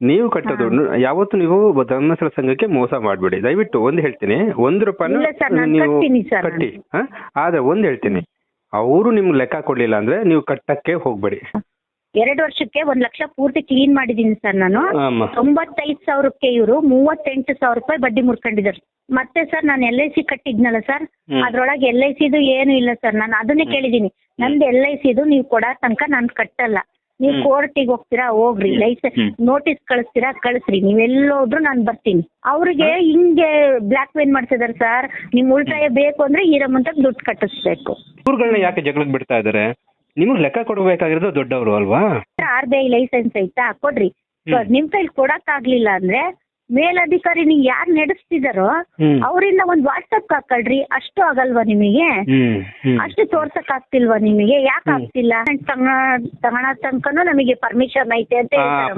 ನೀವು ಕಟ್ಟೋದು ಯಾವತ್ತು ನೀವು ಧರ್ಮಸ್ಥಳ ಸಂಘಕ್ಕೆ ಮೋಸ ಮಾಡಬೇಡಿ. ದಯವಿಟ್ಟು ಒಂದು ಹೇಳ್ತೀನಿ. ಒಂದು ರೂಪಾಯಿ ಇಲ್ಲ sir, ನಾನ್ ನೀವು ಕಟ್ತೀನಿ ಸರ್. ಕಟ್ಟಿ. ಹಾ? ಆದ್ರೆ ಒಂದು ಹೇಳ್ತೀನಿ. ಅವರು ನಿಮ್ಗೆ ಲೆಕ್ಕ ಕೊಡ್ಲಿಲ್ಲ ಅಂದ್ರೆ ನೀವು ಕಟ್ಟಕ್ಕೆ ಹೋಗ್ಬೇಡಿ. ಎರಡು ವರ್ಷಕ್ಕೆ ಒಂದ್ ಲಕ್ಷ ಪೂರ್ತಿ ಕ್ಲೀನ್ ಮಾಡಿದೀನಿ ಸರ್ ನಾನು. ಅಮ್ಮ ತೊಂಬತ್ತೈದು ಸಾವಿರಕ್ಕೆ ಇವರು ಮೂವತ್ತೆಂಟು ಸಾವಿರ ರೂಪಾಯಿ ಬಡ್ಡಿ ಮುರ್ಕೊಂಡಿದ್ದಾರೆ. ಮತ್ತೆ ಸರ್ ನಾನು ಎಲ್ ಐ ಸಿ ಕಟ್ಟಿದ್ನಲ್ಲ ಸರ್ ಹ್ಮ್. ಅದ್ರೊಳಗೆ ಎಲ್ ಐ ಸಿದು ಏನು ಇಲ್ಲ ಸರ್. ನಾನು ಅದನ್ನೇ ಕೇಳಿದೀನಿ ನಂದು ಎಲ್ ಐ ಸಿದು ನೀವು ಕೊಡೋ ತನಕ ನಾನು ಕಟ್ಟಲ್ಲ. ನೀವು. ಕೋರ್ಟಿಗೆ ಹೋಗ್ತೀರಾ ಹೋಗ್ರಿ. ಲೈಸೆನ್ಸ್ ನೋಟಿಸ್ ಕಳಿಸ್ತೀರಾ ಕಳಿಸ್ರಿ. ನೀವೆಲ್ಲೋದ್ರು ನಾನು ಬರ್ತೀನಿ. ಅವ್ರಿಗೆ ಹಿಂಗೆ ಬ್ಲಾಕ್ ಮೇಲ್ ಮಾಡ್ತಿದಾರೆ ಸರ್ ನಿಮ್ ಉಳಿತಾಯ ಬೇಕು ಅಂದ್ರೆ ಈರಮ್ಮಂತ ದುಡ್ಡು ಕಟ್ಟಿಸ್ಬೇಕು. ಇವ್ರುಗಳನ್ನ ಯಾಕೆ ಜಗಳಕ್ಕೆ ಬಿಡ್ತಾ ಇದಾರೆ? ನಿಮ್ಗೆ ಲೆಕ್ಕ ಕೊಡ್ಬೇಕಾಗಿರೋದು ದೊಡ್ಡವರು ಅಲ್ವಾ? ಆರ್ ಬಿ ಐ ಲೈಸೆನ್ಸ್ ಐತಾ? ಕೊಡ್ರಿ. ನಿಮ್ ಕೈಲಿ ಕೊಡಕ್ ಆಗ್ಲಿಲ್ಲ ಅಂದ್ರೆ ಮೇಲಧಿಕಾರಿ ನೀವು ಯಾರು ನಡೆಸ್ತಿದಾರೋ. ಅವರಿಂದ ಒಂದ್ ವಾಟ್ಸಪ್ ಹಾಕೊಳ್ರಿ ಅಷ್ಟು ಆಗಲ್ವಾ ನಿಮಗೆ? ಅಷ್ಟು ತೋರ್ಸಕ್ ಆಗ್ತಿಲ್ವಾ ನಿಮಗೆ? ಯಾಕೆ. ಆಗ್ತಿಲ್ಲ? ತಗೋಣ ತನಕನು ನಮಗೆ ಪರ್ಮಿಷನ್ ಐತೆ ಅಂತ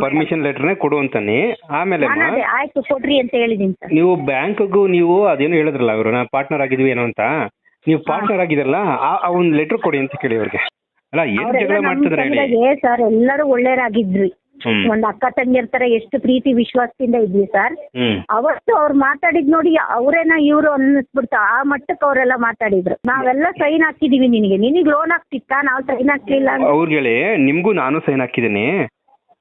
ಪರ್ಮಿಷನ್ ಲೆಟರ್ನೇ ಕೊಡು ಅಂತಾನೆ. ಆಮೇಲೆ ನಾನು ಆಯ್ತು ಕೊಡ್ರಿ ಅಂತ ಹೇಳಿದೀನಿ ಸರ್. ನೀವು ಬ್ಯಾಂಕ್ಗೂ ನೀವು ಅದೇನು ಹೇಳಿದ್ರಲ್ಲ ಅವರು ನಾ ಪಾರ್ಟ್ನರ್ ಆಗಿದ್ವಿ ಏನೋ ಅಂತ. ನೀವು ಪಾರ್ಟ್ನರ್ ಆಗಿದ್ರಲ್ಲ ಆ ಒಂದು ಲೆಟರ್ ಕೊಡಿ ಅಂತ ಕೇಳಿ ಅವ್ರಿಗೆ. ಅಲ್ಲ ಏನ್ ಜಗಳ ಮಾಡ್ತಿದ್ರೆ ಸರ್ ಎಲ್ಲರೂ ಒಳ್ಳೆಯರಾಗಿದ್ರಿ ಹ್ಮ್ ಒಂದ್ ಅಕ್ಕ ತಂಗಿಯರ್ ತರ ಎಷ್ಟು ಪ್ರೀತಿ ವಿಶ್ವಾಸದಿಂದ ಇದ್ವಿ ಸರ್. ಅವತ್ತು ಅವ್ರು ಮಾತಾಡಿದ್ ನೋಡಿ ಅವ್ರೇನ ಇವ್ರು ಅನ್ನಿಸ್ಬಿಡ್ತು ಆ ಮಟ್ಟಕ್ಕೆ ಅವರೆಲ್ಲ ಮಾತಾಡಿದ್ರು. ನಾವೆಲ್ಲ ಸೈನ್ ಹಾಕಿದೀವಿ ನಿನಗೆ. ನಿನಗೆ ಲೋನ್ ಹಾಕ್ತಿತ್ತ ನಾವು ಸೈನ್ ಹಾಕ್ಲಿಲ್ಲ ಅವ್ರಿಗೆ ಹೇಳಿ ನಿಮ್ಗೂ ನಾನು ಸೈನ್ ಹಾಕಿದ್ದೀನಿ.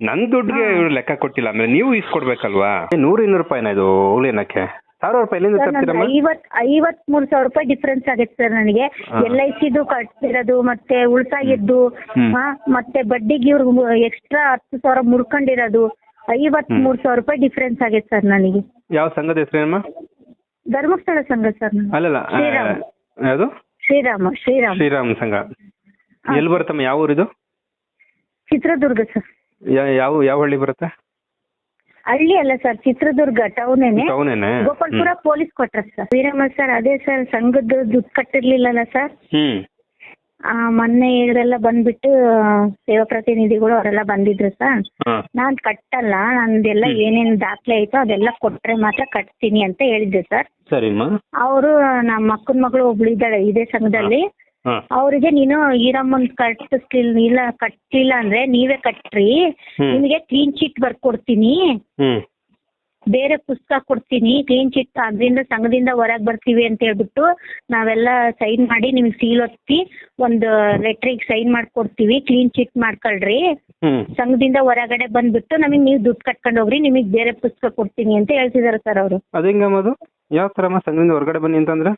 ನನ್ ದುಡ್ಡಿಗೆ ಇವ್ರು ಲೆಕ್ಕ ಕೊಟ್ಟಿಲ್ಲ. ಆಮೇಲೆ ನೀವು ಇಸ್ಕೊಡ್ಬೇಕಲ್ವಾ ನೂರು ಇನ್ನೂರು ರೂಪಾಯಿನ ಇದು ಉಳಿನಕ್ಕೆ ಸಾವಿರ ರೂಪಾಯಿ ಎಲ್ಲಿಂದ ಸರ್ ತರ್ತೀರಮ್ಮ? ಐವತ್ ಐವತ್ ಮೂರ್ ಸಾವಿರ ರೂಪಾಯಿ ಡಿಫ್ರೆನ್ಸ್ ಆಗುತ್ತೆ ಸರ್ ನನಗೆ. ಹಾ. ಎಲ್ ಐ ಸಿದು ಕಟ್ತಿರೋದು ಮತ್ತೆ ಹ್ಮ್. ಹಾ, ಮತ್ತೆ ಬಡ್ಡಿಗೆ ಇವ್ರು ಎಕ್ಸ್ಟ್ರಾ ಹತ್ತು ಸಾವಿರ ಮುರ್ಕೊಂಡಿರೋದು ಐವತ್ ಮೂರ್ ಸಾವಿರ ರೂಪಾಯಿ ಡಿಫ್ರೆನ್ಸ್ ಆಗೈತೆ ಸರ್ ನನಗೆ. ಯಾವ ಸಂಘದ ಹೆಸರೇನಮ್ಮ ಧರ್ಮಸ್ಥಳ ಸಂಘ ಸರ್. ಅಲ್ಲಲ್ಲ ಆ, ಶ್ರೀರಾಮ್. ಯಾವುದು? ಶ್ರೀರಾಮ ಶ್ರೀರಾಮ. ಶ್ರೀರಾಮ್ ಸಂಘ. ಎಲ್ಲಿ ಬರುತ್ತಮ್ಮ ಯಾವ ಊರಿದು? ಚಿತ್ರದುರ್ಗ ಸರ್. ಯಾವ ಯಾವ ಹಳ್ಳಿ ಬರುತ್ತೆ? ಹಳ್ಳಿ ಅಲ್ಲ ಸರ್ ಚಿತ್ರದುರ್ಗ ಟೌನೇನೆ ಟೌನೇನೆ Gopalpura police quarter sir Veeramma sir ಅದೇ ಸರ್ ಸಂಘದ ದುಡ್ಡು ಕಟ್ಟಿರ್ಲಿಲ್ಲಲ್ಲ ಸರ್ ಹ್ಮ್. ಆ, ಮೊನ್ನೆ ಇವರೆಲ್ಲ ಬಂದ್ಬಿಟ್ಟು ಸೇವಾ ಪ್ರತಿನಿಧಿಗಳು ಅವರೆಲ್ಲ ಬಂದಿದ್ರು ಸರ್ ನಾನ್ ಕಟ್ಟಲ್ಲ ನಂದೆಲ್ಲ ಏನೇನ್ ದಾಖಲೆ ಐತೋ ಅದೆಲ್ಲ ಕೊಟ್ರೆ ಮಾತ್ರ ಕಟ್ತೀನಿ ಅಂತ ಹೇಳಿದ್ದೆ ಸರ್ ಸರಿಮ್ಮ. ಅವರು ನಮ್ಮ ಅಕ್ಕನ ಮಗಳು ಒಬ್ಳು ಇದ್ದಾಳೆ ಇದೇ ಸಂಘದಲ್ಲಿ. ಅವರಿಗೆ ನೀನು ಈರಮ್ಮನ್ ಕಟ್ಟಿಸ್ಲಿಲ್ಲ ಇಲ್ಲ ಕಟ್ಲಿಲ್ಲ ಅಂದ್ರೆ ನೀವೇ ಕಟ್ರಿ. ನಿಮಗೆ ಕ್ಲೀನ್ ಚೀಟ್ ಬರ್ಕೊಡ್ತೀನಿ ಬೇರೆ ಪುಸ್ತಕ ಕೊಡ್ತೀನಿ. ಕ್ಲೀನ್ ಚಿಟ್ ಅದರಿಂದ ಸಂಘದಿಂದ ಹೊರಗೆ ಬರ್ತೀವಿ ಅಂತ ಹೇಳ್ಬಿಟ್ಟು ನಾವೆಲ್ಲ ಸೈನ್ ಮಾಡಿ ನಿಮ್ಗೆ ಸೀಲ್ ಒತ್ತಿ ಒಂದು ಲೆಟ್ರಿಗೆ ಸೈನ್ ಮಾಡ್ಕೊಡ್ತೀವಿ. ಕ್ಲೀನ್ ಚಿಟ್ ಮಾಡ್ಕೊಳ್ರಿ. ಸಂಘದಿಂದ ಹೊರಗಡೆ ಬಂದ್ಬಿಟ್ಟು ನಮಗೆ ನೀವು ದುಡ್ಡು ಕಟ್ಕೊಂಡು ಹೋಗ್ರಿ. ನಿಮಗೆ ಬೇರೆ ಪುಸ್ತಕ ಕೊಡ್ತೀನಿ ಅಂತ ಹೇಳ್ತಿದಾರೆ ಸರ್ ಅವರು. ಅದೇಂಗಮ್ಮ ಅದು ಯಾವ ಥರಮ್ಮ ಸಂಘದಿಂದ ಹೊರಗಡೆ ಬನ್ನಿ ಅಂತಂದ್ರೆ?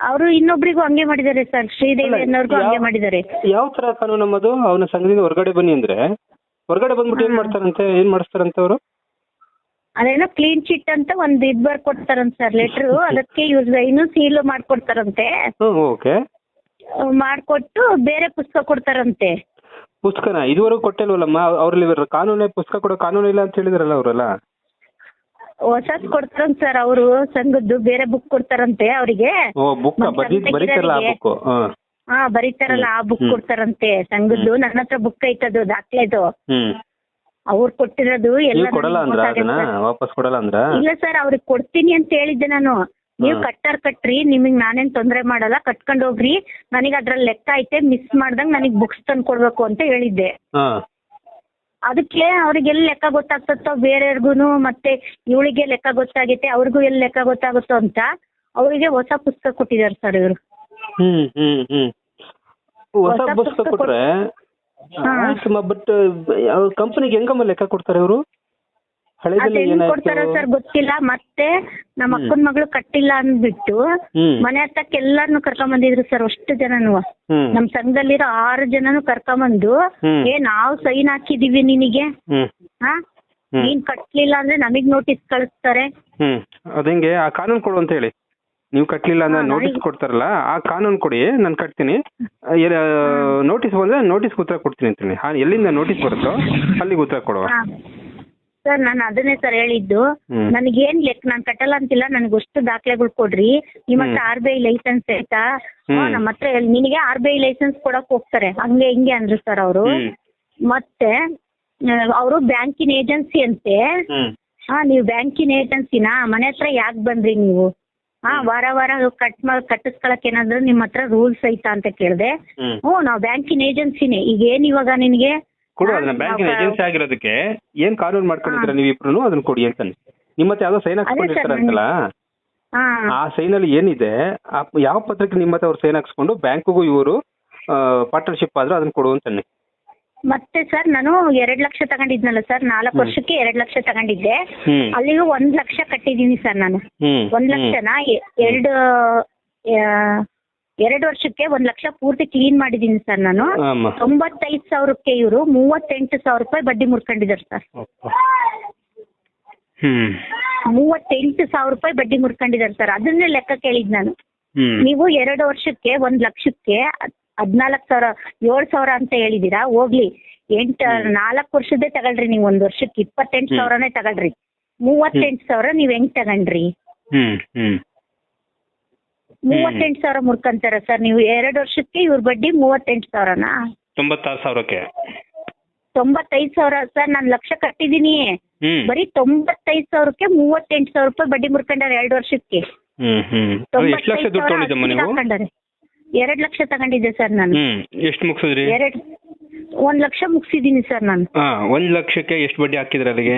ಅವರು ಇನ್ನೊಬ್ರಿಗೂ ಹಂಗೆ ಮಾಡಿದ್ದಾರೆ ಸರ್. ಶ್ರೀದೇವಿ ಅನ್ನೋರ್ಗೂ ಹಂಗೆ ಮಾಡಿದ್ದಾರೆ. ಯಾವ ತರ ಕಾನೂನು ನಮ್ಮದು ಅವನ ಸಂಘದಿಂದ ಹೊರಗಡೆ ಬನ್ನಿ ಅಂದ್ರೆ? ಹೊರಗಡೆ ಬಂದ್ಬಿಟ್ಟು ಏನ್ ಮಾಡ್ತಾರಂತೆ? ಏನ್ ಮಾಡಿಸ್ತಾರಂತೆ ಅವರು? ಅದೇನೋ ಕ್ಲೀನ್ ಚಿಟ್ ಅಂತ ಒಂದು ಇದ್ ಬರ್ಕೊಡ್ತಾರಂತ ಸರ್ ಲೆಟರ್ ಅದಕ್ಕೆ ಯೂಸ್ ಇನ್ನು ಸೀಲ್ ಮಾಡ್ಕೊಡ್ತಾರಂತೆ. ಓಕೆ ಮಾಡ್ಕೊಟ್ಟು ಬೇರೆ ಪುಸ್ತಕ ಕೊಡ್ತಾರಂತೆ. ಪುಸ್ತಕನ? ಇದುವರೆಗೂ ಕೊಟ್ಟಿಲ್ವಲ್ಲಮ್ಮ? ಅವ್ರಲ್ಲಿ ಕಾನೂನೇ ಪುಸ್ತಕ ಕೊಡೋ ಕಾನೂನು ಇಲ್ಲ ಅಂತ ಹೇಳಿದ್ರಲ್ಲ ಅವರೆಲ್ಲ? ಹೊಸದ್ ಕೊಡ್ತಾರಂತ ಸರ್ ಅವರು ಸಂಘದ್ದು ಬೇರೆ ಬುಕ್ ಕೊಡ್ತಾರಂತೆ ಅವರಿಗೆ. ಓ ಬುಕ್ ನಮ್ ಬರೀತಾರಲ್ಲ ಆ ಬುಕ್ ಹ್ಮ್ ಹಾ. ಬರೀತಾರಲ್ಲ ಆ ಬುಕ್ ಕೊಡ್ತಾರಂತೆ. ಸಂಘದ್ದು ನನ್ನ ಹತ್ರ ಬುಕ್ ಐತದು ದಾಖಲೆದು. ಅವ್ರು ಕೊಟ್ಟಿರೋದು ಎಲ್ಲ ಕೊಡಲ್ಲ ನನಗ್ ಅಂದ್ರ ಅದನ್ನ? ವಾಪಸ್ ಕೊಡಲ್ಲ ಅಂದ್ರ? ಇಲ್ಲ ಸರ್ ಅವ್ರಿಗೆ ಕೊಡ್ತೀನಿ ಅಂತ ಹೇಳಿದ್ದೆ ನಾನು. ನೀವು. ಕಟ್ಟಾರ್ ಕಟ್ರಿ ನಿಮಗ್ ನಾನೇನ್ ತೊಂದ್ರೆ ಮಾಡಲ್ಲ ಕಟ್ಕೊಂಡ್ ಹೋಗ್ರಿ. ನನಗೆ ಅದ್ರಲ್ಲಿ ಲೆಕ್ಕ ಐತೆ ಮಿಸ್ ಮಾಡ್ದಂಗ್ ನನಗ್ ಬುಕ್ಸ್ ತಂದು ಕೊಡ್ಬೇಕು ಅಂತ ಹೇಳಿದ್ದೆ. ಅದಕ್ಕೆ ಅವ್ರಿಗೆ ಎಲ್ಲಿ ಲೆಕ್ಕ ಗೊತ್ತಾಗ್ತತ್ತೋ ಬೇರೆಯವ್ರಿಗೂ ಮತ್ತೆ ಇವಳಿಗೆ ಲೆಕ್ಕ ಗೊತ್ತಾಗೈತೆ ಅವ್ರಿಗೂ ಎಲ್ಲಿ ಲೆಕ್ಕ ಗೊತ್ತಾಗುತ್ತೋ ಅಂತ ಅವರಿಗೆ ಹೊಸ ಪುಸ್ತಕ ಕೊಟ್ಟಿದ್ದಾರೆ ಸರ್ ಇವರು. ಹ್ಮ್ ಹ್ಮ್ ಹ್ಮ್. ಹೊಸ ಪುಸ್ತಕ ಕೊಟ್ರೆ ಬಟ್ ಕಂಪನಿಗೆ ಹೆಂಗಮ್ಮ ಲೆಕ್ಕ ಕೊಡ್ತಾರೆ ಇವರು? ಹಳೆದಲ್ಲಿ ಅದೇನ್ ಕೊಡ್ತಾರೋ ಏನಾಯ್ತು? ಸರ್ ಗೊತ್ತಿಲ್ಲ. ಮತ್ತೆ ನಮ್ಮ. ಅಕ್ಕನ ಮಗಳು ಕಟ್ಟಿಲ್ಲ ಅಂದ್ಬಿಟ್ಟು ಹ್ಮ್. ಮನೆ ಹತ್ತಕ್ಕೆ ಎಲ್ಲಾರ್ನು ಕರ್ಕೊಂಡ್ ಬಂದಿದ್ರು ಸರ್ ಅಷ್ಟು ಜನನು. ಹ್ಮ್. ನಮ್ ಸಂಘದಲ್ಲಿರೋ ಆರು ಜನನು ಕರ್ಕೊಂಡ್ ಬಂದು ಏ ನಾವು ಸೈನ್ ಹಾಕಿದೀವಿ ನಿನಗೆ. ಹ್ಮ್. ಹಾ? ಹ್ಮ್. ನೀನ್ ಕಟ್ಲಿಲ್ಲ ಅಂದ್ರೆ ನಮಗ್ ನೋಟಿಸ್ ಕಳಿಸ್ತಾರೆ. ಹ್ಮ್. ಅದಂಗೆ ಆ ಕಾನೂನು ಕೊಡು ಅಂತ ಹೇಳಿ. ನೀವು ಕಟ್ಲಿಲ್ಲ ಅಂದ್ರೆ ಹಾ, ನೋಟಿಸ್ ನನಗೆ- ಕೊಡ್ತಾರಲ್ಲ ಆ ಕಾನೂನು ಕೊಡಿ ನಾನು ಕಟ್ತೀನಿ. ನೋಟಿಸ್ ಬಂದ್ರೆ ನೋಟಿಸ್ ಉತ್ತರ ಕೊಡ್ತೀನಿ ಅಂತೀನಿ ಆ, ಎಲ್ಲಿಂದ ನೋಟಿಸ್ ಬರುತ್ತೋ ಅಲ್ಲಿಗೆ ಉತ್ತರ ಕೊಡುವ. ಸರ್ ನಾನು ಅದನ್ನೇ ಸರ್ ಹೇಳಿದ್ದು. ಹ್ಮ್. ನನಗೇನ್ ಲೆಕ್ಕ ನಾನು ಕಟ್ಟಲ್ಲ ಅಂತಿಲ್ಲ ನನಗೆ ಅಷ್ಟು ದಾಖಲೆಗಳು ಕೊಡ್ರಿ. ನಿಮ್ಮ ಹತ್ರ ಆರ್ ಬಿ ಐ ಲೈಸೆನ್ಸ್ ಆಯ್ತಾ ಹ್ಮ್. ನಮ್ಮ ಹತ್ರ ನಿನಗೆ ಆರ್ ಬಿ ಐ ಲೈಸೆನ್ಸ್ ಕೊಡಕ್ ಹೋಗ್ತಾರೆ. ಹಂಗೆ ಹಿಂಗೆ ಅಂದ್ರು ಸರ್ ಅವರು. ಹ್ಮ್. ಮತ್ತೆ ಅವರು ಬ್ಯಾಂಕಿನ ಏಜೆನ್ಸಿ ಅಂತೆ. ಹ್ಮ್. ಹಾ ನೀವು ಬ್ಯಾಂಕಿನ ಏಜೆನ್ಸಿನಾ? ಮನೆ ಹತ್ರ ಯಾಕೆ ಬಂದ್ರಿ ನೀವು? ಹಾ ವಾರ ವಾರ ಕಟ್ ಮಾಡಿ ಕಟ್ಟಿಸ್ಕೊಳಕ್ ಏನಾದ್ರು ನಿಮ್ಮ ಹತ್ರ ರೂಲ್ಸ್ ಐತಾ ಅಂತ ಕೇಳಿದೆ. ಹ್ಮ್. ಹ್ಞೂ ನಾವು ಬ್ಯಾಂಕಿನ ಏಜೆನ್ಸಿನೇ. ಈಗ ಏನ್ ಇವಾಗ ನಿನಗೆ? ಕೊಡು ಅದನ್ನ ಬ್ಯಾಂಕಿನ ಏಜೆನ್ಸಿ ಆಗಿರೋದಕ್ಕೆ ಏನ್ ಕಾನೂನು ನೀವ್ ನೀವಿಬ್ರು ಅದನ್ನ ಕೊಡಿ ಅಂತ ನಿಮ್ಮ ಹತ್ರ ಯಾವ್ದೋ ಸೈನ್ ಹಾಕ್ಸ್ಕೊಂಡಿರ್ತಾರಂತಲ್ಲ? ಅಂತಲ್ಲ ಆ ಸೈನ್ ಅಲ್ಲಿ ಏನಿದೆ ಯಾವ ಪತ್ರಕ್ಕೆ ನಿಮ್ಮ ಹತ್ರ ಅವ್ರು ಸೈನ್ ಹಾಕ್ಸ್ಕೊಂಡು ಬ್ಯಾಂಕ್ಗೂ ಇವರು ಪಾರ್ಟ್ನರ್ಶಿಪ್ ಆದ್ರೆ ಅದನ್ನ ಕೊಡು ಅಂತಾನೆ. ಮತ್ತೆ ಸರ್ ನಾನು ಎರಡ್ ಲಕ್ಷ ತಗೊಂಡಿದ್ನಲ್ಲ ಸರ್ ನಾಲ್ಕು ವರ್ಷಕ್ಕೆ ಎರಡ್ ಲಕ್ಷ ತಗೊಂಡಿದ್ದೆ. ಅಲ್ಲಿಗೆ ಒಂದ್ ಲಕ್ಷ ಕಟ್ಟಿದೀನಿ ಸರ್ ನಾನು. ಒಂದ್ ಲಕ್ಷನ ಎರಡು ಎರಡು ವರ್ಷಕ್ಕೆ ಒಂದ್ ಲಕ್ಷ ಪೂರ್ತಿ ಕ್ಲೀನ್ ಮಾಡಿದೀನಿ ಸರ್ ನಾನು. ಆಮ. ತೊಂಬತ್ತೈದು ಸಾವಿರಕ್ಕೆ ಇವರು ಮೂವತ್ತೆಂಟು ಸಾವಿರ ರೂಪಾಯಿ ಬಡ್ಡಿ ಮುರ್ಕೊಂಡಿದ್ದಾರೆ ಸರ್. ಹ್ಮ್. ಮೂವತ್ತೆಂಟು ಸಾವಿರ ರೂಪಾಯಿ ಬಡ್ಡಿ ಮುರ್ಕೊಂಡಿದ್ದಾರೆ ಸರ್. ಅದನ್ನೇ ಲೆಕ್ಕ ಕೇಳಿದ್ ನಾನು. ಹ್ಮ್. ನೀವು ಎರಡು ವರ್ಷಕ್ಕೆ ಒಂದ್ ಲಕ್ಷಕ್ಕೆ ಹದ್ನಾಲ್ಕು ಸಾವಿರ ಏಳು ಸಾವಿರ ಅಂತ ಹೇಳಿದೀರಾ ಹೋಗ್ಲಿ. ಎಂಟ ನಾಲ್ಕು ವರ್ಷದ್ದೇ ತಗೊಳ್ರಿ ನೀವು. ಒಂದ್ ವರ್ಷಕ್ಕೆ ಇಪ್ಪತ್ತೆಂಟು. ಸಾವಿರನೇ ತಗೊಳ್ರಿ. ಮೂವತ್ತೆಂಟು ಸಾವಿರ ನೀವ್ ಹೆಂಗ್ ತಗೊಂಡ್ರಿ? ಹ್ಮ್. ಹ್ಮ್. ಮೂವತ್ತೆಂಟು ಸಾವಿರ ಮುರ್ಕಂತಾರ ಸರ್. ನೀವು ಎರಡು ವರ್ಷಕ್ಕೆ ಇವ್ರ ಬಡ್ಡಿ ಮೂವತ್ತೆಂಟು ಸಾವಿರನಾ? ತೊಂಬತ್ತಾರು ಸಾವಿರಕ್ಕೆ. ತೊಂಬತ್ತೈದು ಸಾವಿರ ಸರ್ ನಾನು ಲಕ್ಷ ಕಟ್ಟಿದೀನಿ. ಹ್ಮ್. ಬರೀ ತೊಂಬತ್ತೈದು ಸಾವಿರಕ್ಕೆ ಮೂವತ್ತೆಂಟು ಸಾವಿರ ರೂಪಾಯಿ ಬಡ್ಡಿ ಮುರ್ಕೊಂಡಾರೆ ಎರಡು ವರ್ಷಕ್ಕೆ. ಹ್ಮ್ ಹ್ಮ್. ಅದು ಎಷ್ಟು ಲಕ್ಷ ದುಡ್ಡು ತೊಗೊಂಡಿದ್ದಮ್ಮ ನೀವು? ಹಾಕೊಂಡಾರೆ ಎರಡ್ ಲಕ್ಷ ತಗೊಂಡಿದ್ದೆ ಸರ್ ನಾನು. ಹ್ಮ್ ಎಷ್ಟು ಮುಗಿಸಿದ್ರಿ? ಎರಡ್ ಒಂದ್ ಲಕ್ಷ ಮುಗಿಸಿದೀನಿ ಸರ್ ನಾನು. ಹಾ ಒಂದ್ ಲಕ್ಷಕ್ಕೆ ಎಷ್ಟು ಬಡ್ಡಿ ಹಾಕಿದ್ರಿ ಅಲ್ಲಿಗೆ?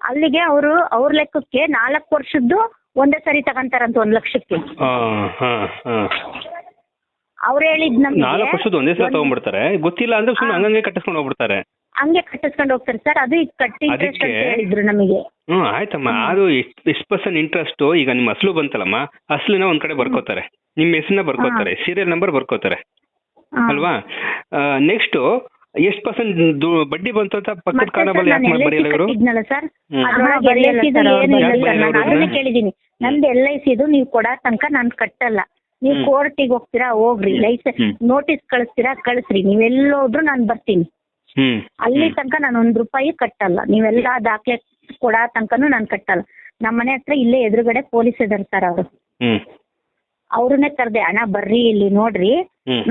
ಅಲ್ಲಿಗೆ ಅವರು ಅವ್ರ ಲೆಕ್ಕಕ್ಕೆ ನಾಲ್ಕು ವರ್ಷದ್ದು ಒಂದೇ ಸರಿ ತಗೊಂತಾರಂತ ಒಂದ್ ಲಕ್ಷಕ್ಕೆ. ಅವ್ರು ಹೇಳಿದ್ ನಾಲ್ಕು ನಮ್ಗೆ ವರ್ಷದ ಒಂದೇ ಸಲ ತಗೊಂಡ್ಬಿಡ್ತಾರೆ. ಗೊತ್ತಿಲ್ಲ ಅಂದ್ರೆ ಸುಮ್ಮನೆ ಹಂಗಂಗೆ ಕಟ್ಟಿಸ್ಕೊಂಡು ಹೋಗ್ಬಿಡ್ತಾರೆ. ಹಂಗೆ ಕಟ್ಟಿಸ್ಕೊಂಡು ಹೋಗ್ತಾರೆ ಸರ್. ಅದು ಈಗ ಕಟ್ಟಿ ಇಂಟ್ರೆಸ್ಟ್ ಅಂತ ಅದಕ್ಕೆ- ಹೇಳಿದ್ರು ನಮಗೆ. ಹ್ಮ್ ಆಯ್ತಮ್ಮ. ಅದು ಎಷ್ಟು ಎಷ್ಟು ಪರ್ಸೆಂಟ್ ಇಂಟ್ರೆಸ್ಟ್ ಈಗ ನಿಮ್ಮ ಅಸಲು ಬಂತಲ್ಲಮ್ಮ. ಅಸಲಿನ ಒಂದ್ ಕಡೆ ಬರ್ಕೋತಾರೆ. ನಿಮ್ಮ ಹೆಸರನ್ನ ಬರ್ಕೋತಾರೆ. Serial number ಬರ್ಕೋತಾರೆ. ಹಾ. ಅಲ್ವಾ? ನೆಕ್ಸ್ಟ್ ಎಷ್ಟು ಪರ್ಸೆಂಟ್ ಬಡ್ಡಿ ಬಂತು ಅಂತ ಪಕ್ಕದ ಮತ್ತೆ ಯಾಕೆ ಬರೆಯಲ್ಲ ಇವರು? ಸರ್ ಅದನ್ನೇ? ಕೇಳಿದೀನಿ ನಂದು ಎಲ್ ಐ ಸಿದು ನೀವು ಕೊಡೋ ತನಕ ನಾನು ಕಟ್ಟಲ್ಲ. ನೀವು ಕೋರ್ಟಿಗೆ ಹೋಗ್ತೀರಾ ಹೋಗ್ರಿ. ಲೈಸೆನ್ಸ್ ನೋಟಿಸ್ ಕಳಿಸ್ತೀರಾ ಕಳಿಸ್ರಿ. ನೀವೆಲ್ಲೋದ್ರು ನಾನು ಬರ್ತೀನಿ. ಅಲ್ಲಿ ತನಕ ನಾನು ಒಂದ್ ರೂಪಾಯಿ ಕಟ್ಟಲ್ಲ. ನೀವೆಲ್ಲ ದಾಖಲೆ ಕೊಡೋ ತನಕನೂ ನಾನು ಕಟ್ಟಲ್ಲ. ನಮ್ಮ ಮನೆ ಹತ್ರ ಇಲ್ಲೇ ಎದುರುಗಡೆ ಪೊಲೀಸ್ ಇದಾರೆ ಸರ್ ಅವರು. ಅವ್ರನ್ನೇ ಕರ್ದೆ ಹಣ ಬರ್ರಿ ಇಲ್ಲಿ ನೋಡ್ರಿ.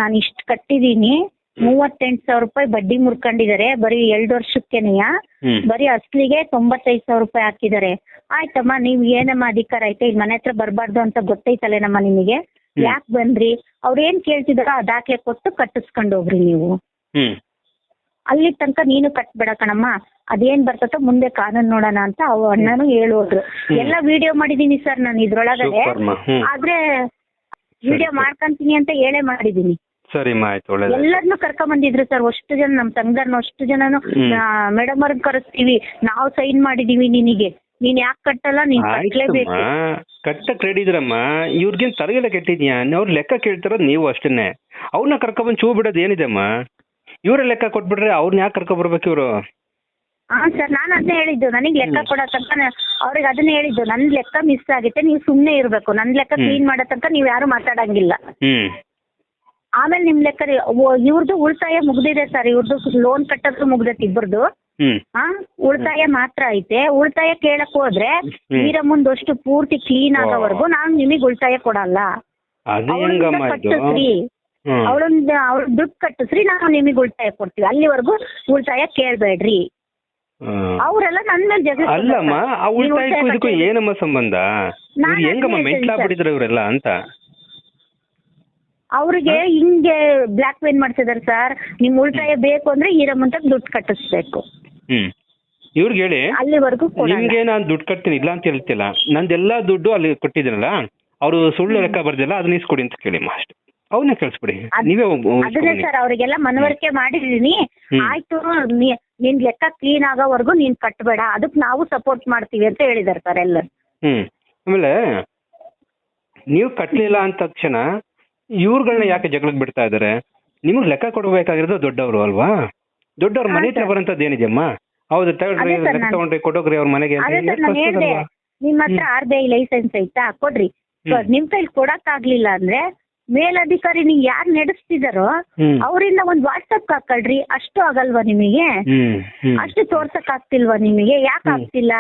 ನಾನು ಇಷ್ಟು ಕಟ್ಟಿದೀನಿ. ಮೂವತ್ತೆಂಟು ಸಾವಿರ ರೂಪಾಯಿ ಬಡ್ಡಿ ಮುರ್ಕೊಂಡಿದ್ದಾರೆ. ಬರೀ ಎರಡು ವರ್ಷಕ್ಕೆನೆಯ? ಹ್ಮ್. ಬರೀ ಅಸ್ಲಿಗೆ ತೊಂಬತ್ತೈದ್ ಸಾವಿರ ರೂಪಾಯಿ ಹಾಕಿದ್ದಾರೆ. ಆಯ್ತಮ್ಮ ನೀವ್ ಏನಮ್ಮ ಅಧಿಕಾರ ಐತೆ? ಇಲ್ಲಿ ಮನೆ ಹತ್ರ ಬರಬಾರ್ದು ಅಂತ ಗೊತ್ತೈತಲ್ಲೇನಮ್ಮ ನಿಮಗೆ? ಹ್ಮ್. ಯಾಕೆ ಬಂದ್ರಿ? ಅವ್ರು ಏನ್ ಕೇಳ್ತಿದಾರೋ ಆ ದಾಖಲೆ ಕೊಟ್ಟು ಕಟ್ಟಿಸ್ಕೊಂಡು ಹೋಗ್ರಿ ನೀವು. ಹ್ಮ್. ಅಲ್ಲಿ ತನಕ ನೀನು ಕಟ್ಬೇಡ ಕಣಮ್ಮ. ಅದೇನ್ ಬರ್ತತೋ ಮುಂದೆ ಕಾನೂನು ನೋಡೋಣ ಅಂತ ಅವ್ ಅಣ್ಣನು ಹೇಳೋದ್ರು. ಹ್ಮ್. ಎಲ್ಲ ವಿಡಿಯೋ ಮಾಡಿದೀನಿ ಸರ್ ನಾನು ಇದ್ರೊಳಗಡೆ. ಸೂಪರ್ಮ. ಹ್ಮ್. ಆದ್ರೆ ವಿಡಿಯೋ ಮಾಡ್ಕೊಂತೀನಿ ಅಂತ ಹೇಳೇ ಮಾಡಿದೀನಿ ಸರಿಮ್ಮ ಆಯ್ತು ಎಲ್ಲರನ್ನು ಕರ್ಕೊಂಡ್ ಬಂದಿದ್ರು ಸರ್. ಅಷ್ಟು ಜನ ನಮ್ ಸಂಘದವ್ರನ್ನ ಅಷ್ಟು ಜನನು. ಮೇಡಮ್ ಅವ್ರನ್ನ ಕರೆಸ್ತೀವಿ. ನಾವು ಸೈನ್ ಮಾಡಿದೀವಿ ನಿನಗೆ. ನೀನ್ ಯಾಕೆ ಕಟ್ಟಲ್ಲ ನೀನ್ ಕಟ್ಟಲೇಬೇಕು ಕಟ್ಟ ಕಟ್ಟಕ್ ರೆಡಿ ಇದ್ರಮ್ಮ ಇವ್ರಿಗೇನ್ ತರಗೆಲ್ಲ ಕೆಟ್ಟಿದ್ಯಾ? ಅವ್ರ ಲೆಕ್ಕ ಕೇಳ್ತಿರೋದು ನೀವು ಅಷ್ಟನ್ನೇ. ಅವ್ರನ್ನ ಕರ್ಕೊಬಂದ್ ಚೂ ಬಿಡೋದು ಏನಿದೆಮ್ಮ ಇವ್ರ ಲೆಕ್ಕ ಕೊಟ್ಬಿಟ್ರೆ ಅವ್ರನ್ನ ಯಾಕೆ ಕರ್ಕೊ ಬರ್ಬೇಕು ಇವ್ರು? ಹಾ ಸರ್ ನಾನು ಅದನ್ನೇ ಹೇಳಿದ್ದು. ನನಗೆ ಲೆಕ್ಕ ಕೊಡೋ ತನಕ ಅವ್ರಿಗೆ ಅದನ್ನೇ ಹೇಳಿದ್ದು. ನನ್ನ ಲೆಕ್ಕ ಮಿಸ್ ಆಗುತ್ತೆ ನೀವು ಸುಮ್ಮನೆ ಇರಬೇಕು. ನನ್ನ ಲೆಕ್ಕ ಕ್ಲೀನ್ ಮಾಡೋ ತನಕ ನೀವು ಯಾರು ಮಾತಾಡಂಗಿಲ್ಲ. ಹ್ಮ್. ಆಮೇಲೆ ನಿಮ್ ಲೆಕ್ಕ ಇವ್ರದ್ದು ಉಳಿತಾಯ ಮುಗ್ದಿದೆ ಸರ್ ಇವ್ರದ್ದು ಲೋನ್ ಕಟ್ಟೋದು ಮುಗ್ದೈತಿ ಇಬ್ಬರದು ಹಾ ಉಳಿತಾಯ ಮಾತ್ರ ಐತೆ. ಉಳಿತಾಯ ಕೇಳಕ್ ಹೋದ್ರೆ ಈರ ಮುಂದಷ್ಟು ಪೂರ್ತಿ ಕ್ಲೀನ್ ಆಗೋವರೆಗೂ ನಾನು ನಿಮಗ್ ಉಳಿತಾಯ ಕೊಡಲ್ಲ. ಕಟ್ಟಿಸ್ರಿ ಅವಳೊಂದ್ ಅವ್ಳ ದುಡ್ಡು ಕಟ್ಟಿಸ್ರಿ ನಾವು ನಿಮಗ್ ಉಳಿತಾಯ ಕೊಡ್ತೀವಿ. ಅಲ್ಲಿವರೆಗೂ ಉಳಿತಾಯ ಕೇಳ್ಬೇಡ್ರಿ. ಅವರೆಲ್ಲ ನನ್ನ ಮೇಲೆ ಜಗಳ ಅಲ್ಲಮ್ಮ ಆ ಉಳಿತಾಯಕ್ಕೂ ಏನಮ್ಮ ಸಂಬಂಧ? ಹೆಂಗಮ್ಮ ಮೆಂಟ್ಲಾ ಬಿಡಿದ್ರ ಇವರೆಲ್ಲ ಅಂತ? ಅವ್ರಿಗೆ ಹಿಂಗೆ ಬ್ಲಾಕ್ ಮೇಲ್ ಮಾಡ್ತಿದಾರೆ ಸರ್ ನಿಮ್ ಉಳಿತಾಯ ಬೇಕು ಅಂದ್ರೆ ಈರಮ್ಮಂತ ದುಡ್ಡು ಕಟ್ಟಿಸ್ಬೇಕು. ಹ್ಮ್. ಇವ್ರಿಗೆ ಹೇಳಿ ಅಲ್ಲಿವರೆಗೂ ನಿಮ್ಗೆ ನಾನು ದುಡ್ಡು ಕಟ್ತೀನಿ ಇಲ್ಲ ಅಂತ ಹೇಳ್ತಿಲ್ಲ. ನಂದೆಲ್ಲ ದುಡ್ಡು ಅಲ್ಲಿ ಕೊಟ್ಟಿದ್ದೀನಲ್ಲ ಅವ್ರು ಸುಳ್ಳು ಲೆಕ್ಕ ಬರ್ದಿಲ್ಲ ಅದನ್ನ ಇಸ್ಕೊಡಿ ಅಂತ ಕೇಳಿ ಮಾಸ್ಟ್ ಅವನ್ನ ಕಳ್ಸ್ಬಿಡಿ. ನೀವೇ ಅದನ್ನೇ ಸರ್ ಅವರಿಗೆಲ್ಲ ಮನವರಿಕೆ ಮಾಡಿದೀನಿ. ಆಯ್ತು ನಿನ್ ಲೆಕ್ಕ ಕ್ಲೀನ್ ಆಗೋವರೆಗೂ ನೀನ್ ಕಟ್ಟಬೇಡ ಅದಕ್ಕೆ ನಾವು ಸಪೋರ್ಟ್ ಮಾಡ್ತೀವಿ ಅಂತ ಹೇಳಿದಾರೆ ಸರ್ ಎಲ್ಲರೂ. ಹ್ಮ್. ಆಮೇಲೆ ನೀವು ಕಟ್ಲಿಲ್ಲ ಅಂದ ತಕ್ಷಣ ಇವ್ರುಗಳನ್ನ ಯಾಕೆ ಜಗಳಕ್ಕೆ ಬಿಡ್ತಾ ಇದ್ದಾರೆ ನಿಮಗ್ ಲೆಕ್ಕ ಕೊಡಬೇಕಾಗಿರೋದು ದೊಡ್ಡವರು ಅಲ್ವಾ? ದೊಡ್ಡವ್ರ ಮನೆ ಹತ್ರ. ಬರೋಂಥದ್ದು ಏನಿದೆಯಮ್ಮ ಹೌದು ತಗೊಳ್ರಿ ಲೆಕ್ಕ ತಗೊಂಡ್ರಿ ಕೊಡೋಗ್ರಿ ಅವ್ರ ಮನೆಗೆ ಅಂತ ಅದೇ ಹೇಳಿ ಸರ್ ನಾನು ಹೇಳ್ದೆ ನಿಮ್ಮ ಹತ್ರ ಆರ್ ಬಿ ಐ ಲೈಸೆನ್ಸ್ ಐತಾ? ಕೊಡ್ರಿ. ನಿಮ್ ಕೈಲಿ ಕೊಡಕ್ ಆಗ್ಲಿಲ್ಲ ಅಂದ್ರೆ ಮೇಲಧಿಕಾರಿ ನೀವು ಯಾರು ನಡೆಸ್ತಿದಾರೋ ಅವರಿಂದ ಒಂದ್ ವಾಟ್ಸಪ್ ಹಾಕೊಳ್ರಿ. ಅಷ್ಟು ಆಗಲ್ವಾ ನಿಮಗೆ? ಅಷ್ಟು ತೋರ್ಸಕ್ ಆಗ್ತಿಲ್ವಾ ನಿಮಗೆ? ಯಾಕೆ. ಆಗ್ತಿಲ್ಲ?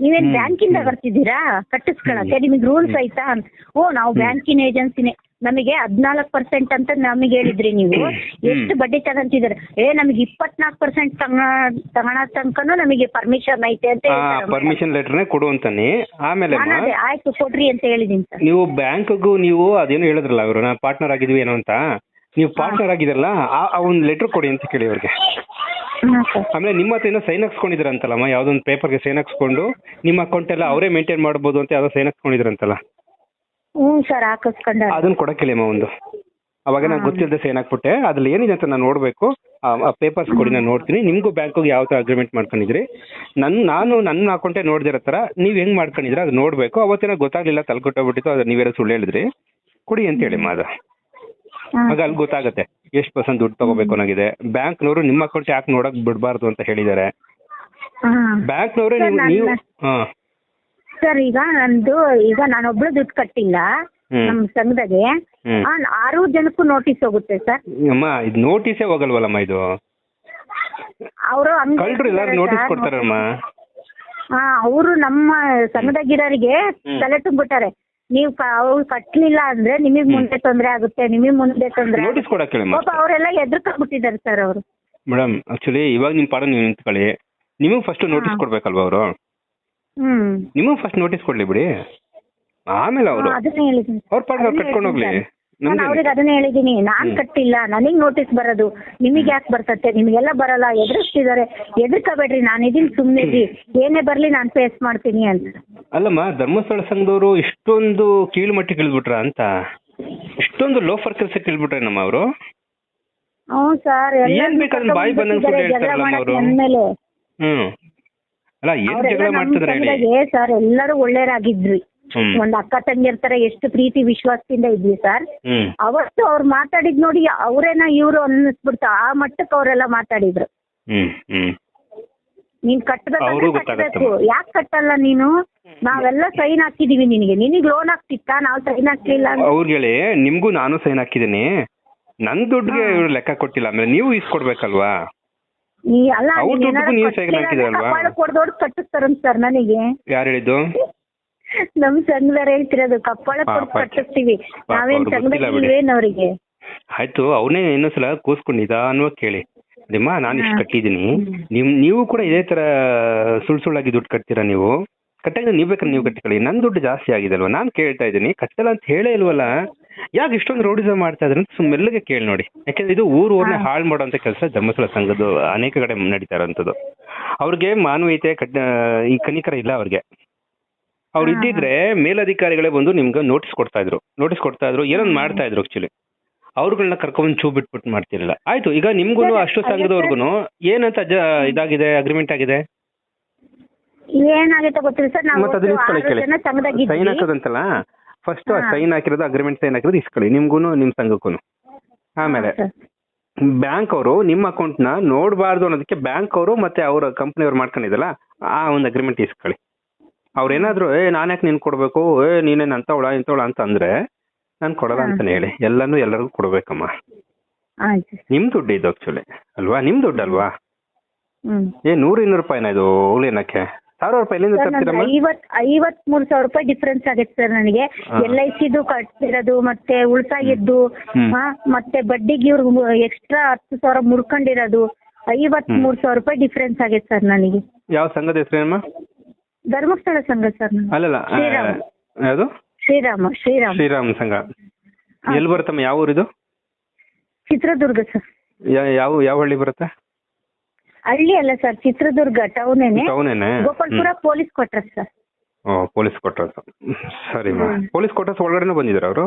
ನೀವೇನ್ ಬ್ಯಾಂಕಿಂದ. ಬರ್ತಿದ್ದೀರಾ? ಕಟ್ಟಿಸ್ಕೊಳಕ್ಕೆ? ನಿಮಗೆ ರೂಲ್ಸ್ ಐತಾ? ಓ ನಾವು ಬ್ಯಾಂಕಿನ ಏಜೆನ್ಸಿನೇ ನಮಗೆ ಹದಿನಾಲ್ಕು ಪರ್ಸೆಂಟ್ ಅಂತ ನಮಗೆ ಹೇಳಿದ್ರಿ ನೀವು. ಎಷ್ಟು ಬಡ್ಡಿ ತಗೊಂತಿದ್ದಾರೆ? ಏ ನಮಗೆ ಇಪ್ಪತ್ನಾಲ್ಕು ಪರ್ಸೆಂಟ್ ತಗೋಣ ತನಕನು ನಮಗೆ ಪರ್ಮಿಷನ್ ಐತೆ ಅಂತ ಹೇಳ್ತಾರೆ ಪರ್ಮಿಷನ್ ಲೆಟರ್ನೇ ಕೊಡು ಅಂತಾನೆ. ಆಮೇಲೆ ಆಯ್ತು ಕೊಡ್ರಿ ಅಂತ ಹೇಳಿದೀನಿ ಸರ್. ನೀವು ಬ್ಯಾಂಕ್ಗೂ ನೀವು ಅದೇನು ಹೇಳಿದ್ರಲ್ಲ ಅವರು ನಾ ಪಾರ್ಟ್ನರ್ ಆಗಿದ್ವಿ ಏನೋ ಅಂತ. ನೀವು ಪಾರ್ಟ್ನರ್ ಆಗಿದ್ರಲ್ಲ ಆ ಒಂದು ಲೆಟರ್ ಕೊಡಿ ಅಂತ ಕೇಳಿ ಅವ್ರಿಗೆ. ಹಾಂ ಸರ್. ಆಮೇಲೆ ನಿಮ್ಮ ಹತ್ರ ಏನೋ ಸೈನ್ ಹಾಕ್ಸ್ಕೊಂಡಿದ್ರಂತಲ್ಲಮ್ಮ ಯಾವ್ದೊಂದು ಪೇಪರ್ಗೆ ಸೈನ್ ಹಾಕ್ಸ್ಕೊಂಡು ನಿಮ್ಮ ಅಕೌಂಟ್ ಎಲ್ಲ ಅವರೇ ಮೇಂಟೈನ್ ಮಾಡ್ಬೋದು ಅಂತ ಯಾವುದೋ ಸೈನ್ ಹಾಕ್ಸ್ಕೊಂಡಿದ್ರಂತಲ್ಲ. ಹ್ಞೂ ಸರ್ ಹಾಕಿಸ್ಕೊಂಡ. ಅದನ್ನ ಕೊಡಕ್ಕಿಲ್ಲಮ್ಮ ಒಂದು. ಅವಾಗ ನಾನು ಗೊತ್ತಿಲ್ಲದೆ ಸೈನ್ ಹಾಕ್ಬಿಟ್ಟೆ ಅದ್ರಲ್ಲಿ ಏನಿದೆ ಅಂತ ನಾನು ನೋಡಬೇಕು. ಆ ಪೇಪರ್ಸ್ ಕೊಡಿ ನಾನು ನೋಡ್ತೀನಿ. ನಿಮಗೂ ಬ್ಯಾಂಕಿಗೆ ಯಾವ ಥರ ಅಗ್ರಿಮೆಂಟ್ ಮಾಡ್ಕೊಂಡಿದ್ರಿ? ನನ್ನ ನಾನು ನನ್ನ ಅಕೌಂಟೇ ನೋಡ್ದಿರೋ ಥರ ನೀವು ಹೆಂಗ್ ಮಾಡ್ಕೊಂಡಿದ್ರೆ ಅದು ನೋಡಬೇಕು. ಅವತ್ತೇನೋ ಗೊತ್ತಾಗ್ಲಿಲ್ಲ ತಲೆಗೊಟ್ಟೋಗ್ಬಿಟ್ಟಿತ್ತು ಅದು ನೀವೇನೋ ಸುಳ್ಳು ಹೇಳಿದ್ರಿ. ಕೊಡಿ ಅಂತ ಹೇಳಿ ಮಾದ ಆಗ ಅಲ್ಲಿ ಗೊತ್ತಾಗುತ್ತೆ ಎಷ್ಟು ಪರ್ಸೆಂಟ್ ದುಡ್ಡು ತಗೋಬೇಕು ಅನ್ನೋಗಿದೆ. ಬ್ಯಾಂಕ್ನವರು ನಿಮ್ಮ ಅಕೌಂಟ್ ಯಾಕೆ ನೋಡಕ್ ಬಿಡಬಾರ್ದು ಅಂತ ಹೇಳಿದ್ದಾರೆ. ಬ್ಯಾಂಕ್ ಬ್ಯಾಂಕ್ನವರೇ ನೀವು ನೀವು ಹಾಂ. ಸರ್ ಈಗ ನಂದು ಈಗ ನಾನೊಬ್ಳು ದುಡ್ಡು ಕಟ್ಟಿಲ್ಲ ಹ್ಮ್. ನಮ್ಮ ಸಂಘದಾಗೆ. ಹ್ಮ್. ಆ, ಆರು ಜನಕ್ಕೂ ನೋಟಿಸ್ ಹೋಗುತ್ತೆ ಸರ್. ಅಮ್ಮ ಇದು ನೋಟಿಸೇ ಹೋಗಲ್ವಲ್ಲಮ್ಮ ಇದು? ಅವರು ಎಲ್ಲಾರು ನೋಟಿಸ್ ಕೊಡ್ತಾರಮ್ಮ. ಹಾ ಅವರು ನಮ್ಮ ಸಂಘದಾಗಿರೋರಿಗೆ ಹ್ಮ್. ತಲೆ ತುಂಬಿಟ್ಟಾರೆ ನೀವು ಅವ್ರು ಕಟ್ಲಿಲ್ಲ ಅಂದ್ರೆ ನಿಮಗ್ ಮುಂದೆ ತೊಂದ್ರೆ ಆಗುತ್ತೆ ನಿಮಗ್ ಮುಂದೆ ತೊಂದ್ರೆ ನೋಟಿಸ್ ಪಾಪ ಅವರೆಲ್ಲ ಎದ್ರಕೊಂಡ್ಬಿಟ್ಟಿದ್ದಾರೆ ಸರ್ ಅವರು. ಮೇಡಮ್ ಆಕ್ಚುಲಿ ಇವಾಗ ನಿಮ್ಮ ಪಾಡ ನೀವು ನಿಂತ್ಕೊಳ್ಳಿ. ನಿಮಗೆ ಫಸ್ಟ್ ನೋಟಿಸ್. ಕೊಡ್ಬೇಕಲ್ವಾ ಅವರು? ನಿಮಗೆ ಫಸ್ಟ್ ನೋಟಿಸ್ ಕೊಡ್ಲಿ ಬಿಡಿ. ಆಮೇಲೆ ಅವರು. ಅವ್ರ ಪಾಡ್ ಅವ್ರು ಕಟ್ಕೊಂಡು ಹೋಗ್ಲಿ. ನಾನು ಅವ್ರಿಗೆ ಅದನ್ನೇ ಹೇಳಿದೀನಿ ನಾನ್ ಕಟ್ಟಿಲ್ಲ. ನನಗ್ ನೋಟಿಸ್ ಬರೋದು. ನಿಮಗೆ ಯಾಕೆ ಬರ್ತತೆ ನಿಮ್ಗೆಲ್ಲ ಬರಲ್ಲ. ಎದುರಿಸ್ತಿದ್ದಾರೆ ಎದುರ್ಕೋಬೇಡ್ರಿ. ನಾನು ಇದೀನಿ ಸುಮ್ಮನೆ ಏನೇ ಬರ್ಲಿ ನಾನು ಫೇಸ್ ಮಾಡ್ತೀನಿ ಅಂತ. ಅಲ್ಲಮ್ಮ ಧರ್ಮಸ್ಥಳ ಸಂಘದವರು ಇಷ್ಟೊಂದು ಕೀಳು ಮಟ್ಟಿಗೆ ಇಳಿದ್ಬಿಟ್ರ ಅಂತ. ಇಷ್ಟೊಂದು ಲೋಫರ್ ಕೆಲಸಕ್ಕೆ ಇಳಿದ್ಬಿಟ್ರೆ ನಮ್ಮ ಅವರು? ಹ್ಞೂ ಸರ್. ಏನ್ ಬೇಕು ಬಾಯಿ ಬಂದಂಗೆ ಹೇಳ್ತಾರಲ್ಲ ಅವ್ರು. ಹ್ಮ್. ಅಲ್ಲ ಏನ್ ಅವರೆಲ್ಲ ಜಗಳ ನಮ್ಮ ಹೇಳಿ? ಸಂಘದಾಗೆ ಸರ್ ಎಲ್ಲರೂ ಒಳ್ಳೇರಾಗಿದ್ರಿ ಒಂದ್ ಅಕ್ಕ ತಂಗಿಯರ್ ತರ ಎಷ್ಟು ಪ್ರೀತಿ ವಿಶ್ವಾಸದಿಂದ ಇದ್ವಿ ಸರ್ ಹ್ಮ್. ಅವತ್ತು ಅವ್ರು ಮಾತಾಡಿದ್ ನೋಡಿ ಅವ್ರೇನ ಇವ್ರು ಅನ್ನಿಸ್ಬಿಡ್ತು ಆ ಮಟ್ಟಕ್ಕೆ ಅವರೆಲ್ಲ ಮಾತಾಡಿದ್ರು. ಹ್ಮ್ ಹ್ಮ್. ನೀನ್ ಕಟ್ಟಬೇಕು ಅವ್ರಿಗೂ. ಕಟ್ಟಬೇಕು ಯಾಕೆ ಕಟ್ಟಲ್ಲ ನೀನು? ನಾವೆಲ್ಲ ಸೈನ್ ಹಾಕಿದೀವಿ ನಿನಗೆ. ನಿನಗ್ ಲೋನ್ ಹಾಕ್ತಿತ್ತ ನಾವು ಸೈನ್ ಹಾಕ್ಲಿಲ್ಲ ಅಂತ. ಅವ್ರಿಗೆ ಹೇಳಿ ನಿಮ್ಗೂ ನಾನು ಸೈನ್ ಹಾಕಿದ್ದೀನಿ. ನನ್ ದುಡ್ಡಿಗೆ ಇವ್ರು ಲೆಕ್ಕ ಕೊಟ್ಟಿಲ್ಲ ಆಮೇಲೆ ನೀವು ಇಸ್ಕೊಡ್ಬೇಕಲ್ವಾ ನೀ ಅಲ್ಲ ಅವ್ರ್ ದುಡ್ಡಿಗೂ ನೀವು ಕೊಡ್ದೋಡ್ ಸರ್ ನನಗೆ. ಯಾರು ಹೇಳಿದ್ದು? ನಮ್ ಸಂಘದವ್ರ ಹೇಳ್ತಿರೋದು ಕಪ್ಪಾಳ ಕೊಟ್ಟು ಪಾಪ. ಕಟ್ಟಿಸ್ತೀವಿ. ಪಾಪ ನಾವೇನ್ ಗೊತ್ತಿಲ್ಲ ಬಿಡಿ. ಅವ್ರಿಗೆ. ಆಯ್ತು ಅವನೇ ಇನ್ನೊಂದ್ಸಲ ಕೂಸ್ಕೊಂಡು ನಿಧಾನವಾಗಿ ಕೇಳಿ. ನಿಮ್ಮ ನಾನು ಇಷ್ಟು ಕಟ್ಟಿದೀನಿ ಕಟ್ಟಿದ್ದೀನಿ. ನಿಮ್ ನೀವು ಕೂಡ ಇದೇ ತರ ಸುಳ್ ಸುಳ್ಳಾಗಿ ದುಡ್ಡು ಕಟ್ತೀರಾ ನೀವು? ಕಟ್ಟಾಗ ನೀವು ಬೇಕಾದ್ರೆ ನೀವು ಕಟ್ಟಿಕೊಳ್ಳಿ ನನ್ ದುಡ್ಡು ಜಾಸ್ತಿ ಆಗಿದೆ ಅಲ್ವಾ? ನಾನು ಕೇಳ್ತಾ ಇದ್ದೀನಿ. ಕಟ್ಟಲ್ಲ ಅಂತ ಹೇಳೇ ಇಲ್ವಲ್ಲ? ಯಾಕೆ ಇಷ್ಟೊಂದು ರೌಡಿಸಮ್ ಮಾಡ್ತಾ ಇದ್ರೆ ಅಂತ ಸುಮ್ಮನೆ ಮೆಲ್ಲಗೆ ಕೇಳಿ ನೋಡಿ. ಯಾಕಂದ್ರೆ ಇದು ಊರು ಊರನ್ನ ಹಾಳು ಅಂತ ಕೆಲಸ ಧರ್ಮಸ್ಥಳ ಸಂಘದ ಅನೇಕ ಕಡೆ ನಡೀತಾ ಇರೋಂಥದ್ದು. ಅವ್ರಿಗೆ ಮಾನವೀಯತೆ ಕಡ್ ಈ ಕನಿಕರ ಇಲ್ಲ ಅವ್ರಿಗೆ. ಅವ್ರು ಇದ್ದಿದ್ರೆ ಮೇಲಧಿಕಾರಿಗಳೇ ಬಂದು ನಿಮ್ಗೆ ನೋಟಿಸ್ ಕೊಡ್ತಾ ಇದ್ರು. ನೋಟಿಸ್ ಕೊಡ್ತಾ ಇದ್ರು ಏನೊಂದು ಮಾಡ್ತಾ ಇದ್ರು ಆಕ್ಚುಲಿ ಅವ್ರುಗಳನ್ನ ಕರ್ಕೊಂಡ್ ಚೂ ಬಿಟ್ಬಿಟ್ಟು ಮಾಡ್ತಿರಲಿಲ್ಲ. ಆಯ್ತು ಈಗ ನಿಮ್ಗೂ ಅಷ್ಟು ಸಂಘದವ್ರಿಗೂ ಏನಂತ ಅಜ್ಜ ಇದಾಗಿದೆ ಅಗ್ರಿಮೆಂಟ್ ಆಗಿದೆ? ಏನಾಗುತ್ತೆ ಗೊತ್ತಿಲ್ಲ ಸರ್. ನಾವು ಸೈನ್ ಹಾಕೋದಂತಲ್ಲ? ಫಸ್ಟ್. ಸೈನ್ ಹಾಕಿರೋದು ಅಗ್ರಿಮೆಂಟ್ ಸೈನ್ ಹಾಕಿರೋದು ಇಸ್ಕೊಳ್ಳಿ ನಿಮ್ಗೂ ನಿಮ್ ಸಂಘಕ್ಕೂ ಆಮೇಲೆ ಬ್ಯಾಂಕ್ ಅವರು ನಿಮ್ಮ ಅಕೌಂಟ್ನ ನೋಡಬಾರ್ದು ಅನ್ನೋದಕ್ಕೆ ಬ್ಯಾಂಕ್ ಅವರು ಮತ್ತೆ ಅವರ ಕಂಪನಿ ಅವ್ರು ಮಾಡ್ಕೊಂಡಿದ್ದಲ್ಲ ಆ ಒಂದು ಅಗ್ರಿಮೆಂಟ್ ಇಸ್ಕೊಳ್ಳಿ. ಅವ್ರು ಏನಾದ್ರು ಏ ನಾನು ಯಾಕೆ ನೀನ್ ಕೊಡ್ಬೇಕು? ಏ ನೀನೇನ್ ಅಂತವಳ ಇಂತವಳ? ಅಂತ ಅಂದ್ರೆ ನಾನು ಕೊಡಲ್ಲ. ಅಂತಾನೆ ಹೇಳಿ. ಎಲ್ಲಾನು ಎಲ್ಲರಿಗೂ ಕೊಡ್ಬೇಕಮ್ಮ. ನಿಮ್ ದುಡ್ಡು ಇದು ಆಕ್ಚುಲಿ ಅಲ್ವಾ? ನಿಮ್ ದುಡ್ಡು ಅಲ್ವಾ ಏ ನೂರು ಇನ್ನೂರು ರೂಪಾಯಿನ ಇದು ಏನಕ್ಕೆ ಸಾವಿರ ರೂಪಾಯಿ ಎಲ್ಲಿಂದ ತರ್ತೀರಮ್ಮ? ಐವತ್ ಐವತ್ ಮೂರ್ ಸಾವಿರ ರೂಪಾಯಿ ಡಿಫ್ರೆನ್ಸ್ ಆಗೈತೆ ಸರ್ ನನಗೆ. ಹಾ. ಎಲ್ ಐ ಸಿದು ಕಟ್ತಿರೋದು ಮತ್ತೆ ಹ್ಮ್. ಹಾ, ಮತ್ತೆ ಬಡ್ಡಿಗೆ ಇವ್ರು ಎಕ್ಸ್ಟ್ರಾ ಹತ್ತು ಸಾವಿರ ಮುರ್ಕೊಂಡಿರೋದು ಐವತ್ ಮೂರ್ ಸಾವಿರ ರೂಪಾಯಿ ಡಿಫ್ರೆನ್ಸ್ ಆಗೈತೆ ಸರ್ ನನಗೆ. ಯಾವ ಸಂಘದ ಹೆಸರೇನಮ್ಮ ಧರ್ಮಸ್ಥಳ ಸಂಘ ಸರ್ ಅಲ್ಲಲ್ಲ ಆ, ಶ್ರೀರಾಮ್. ಯಾವುದು? ಶ್ರೀರಾಮ ಶ್ರೀರಾಮ್. ಶ್ರೀರಾಮ್ ಸಂಘ. ಎಲ್ಲಿ ಬರುತ್ತಮ್ಮ ಯಾವ ಊರಿದು? ಚಿತ್ರದುರ್ಗ ಸರ್. ಯಾವ ಯಾವ ಹಳ್ಳಿ ಬರುತ್ತೆ? ಹಳ್ಳಿ ಅಲ್ಲ ಸರ್ ಚಿತ್ರದುರ್ಗ ಟೌನೇನೆ ಟೌನೇನೆ ಗೋಪಾಲ್ಪುರ ಪೊಲೀಸ್ ಕ್ವಾರ್ಟರ್ ಸರ್ ಓ ಪೊಲೀಸ್ ಕ್ವಾರ್ಟರ್ಸ್ ಸರಿ ಮಾ. ಪೊಲೀಸ್ ಕ್ವಾರ್ಟರ್ಸ್ ಒಳಗಡೆನೆ ಬಂದಿದ್ದಾರೆ ಅವರು?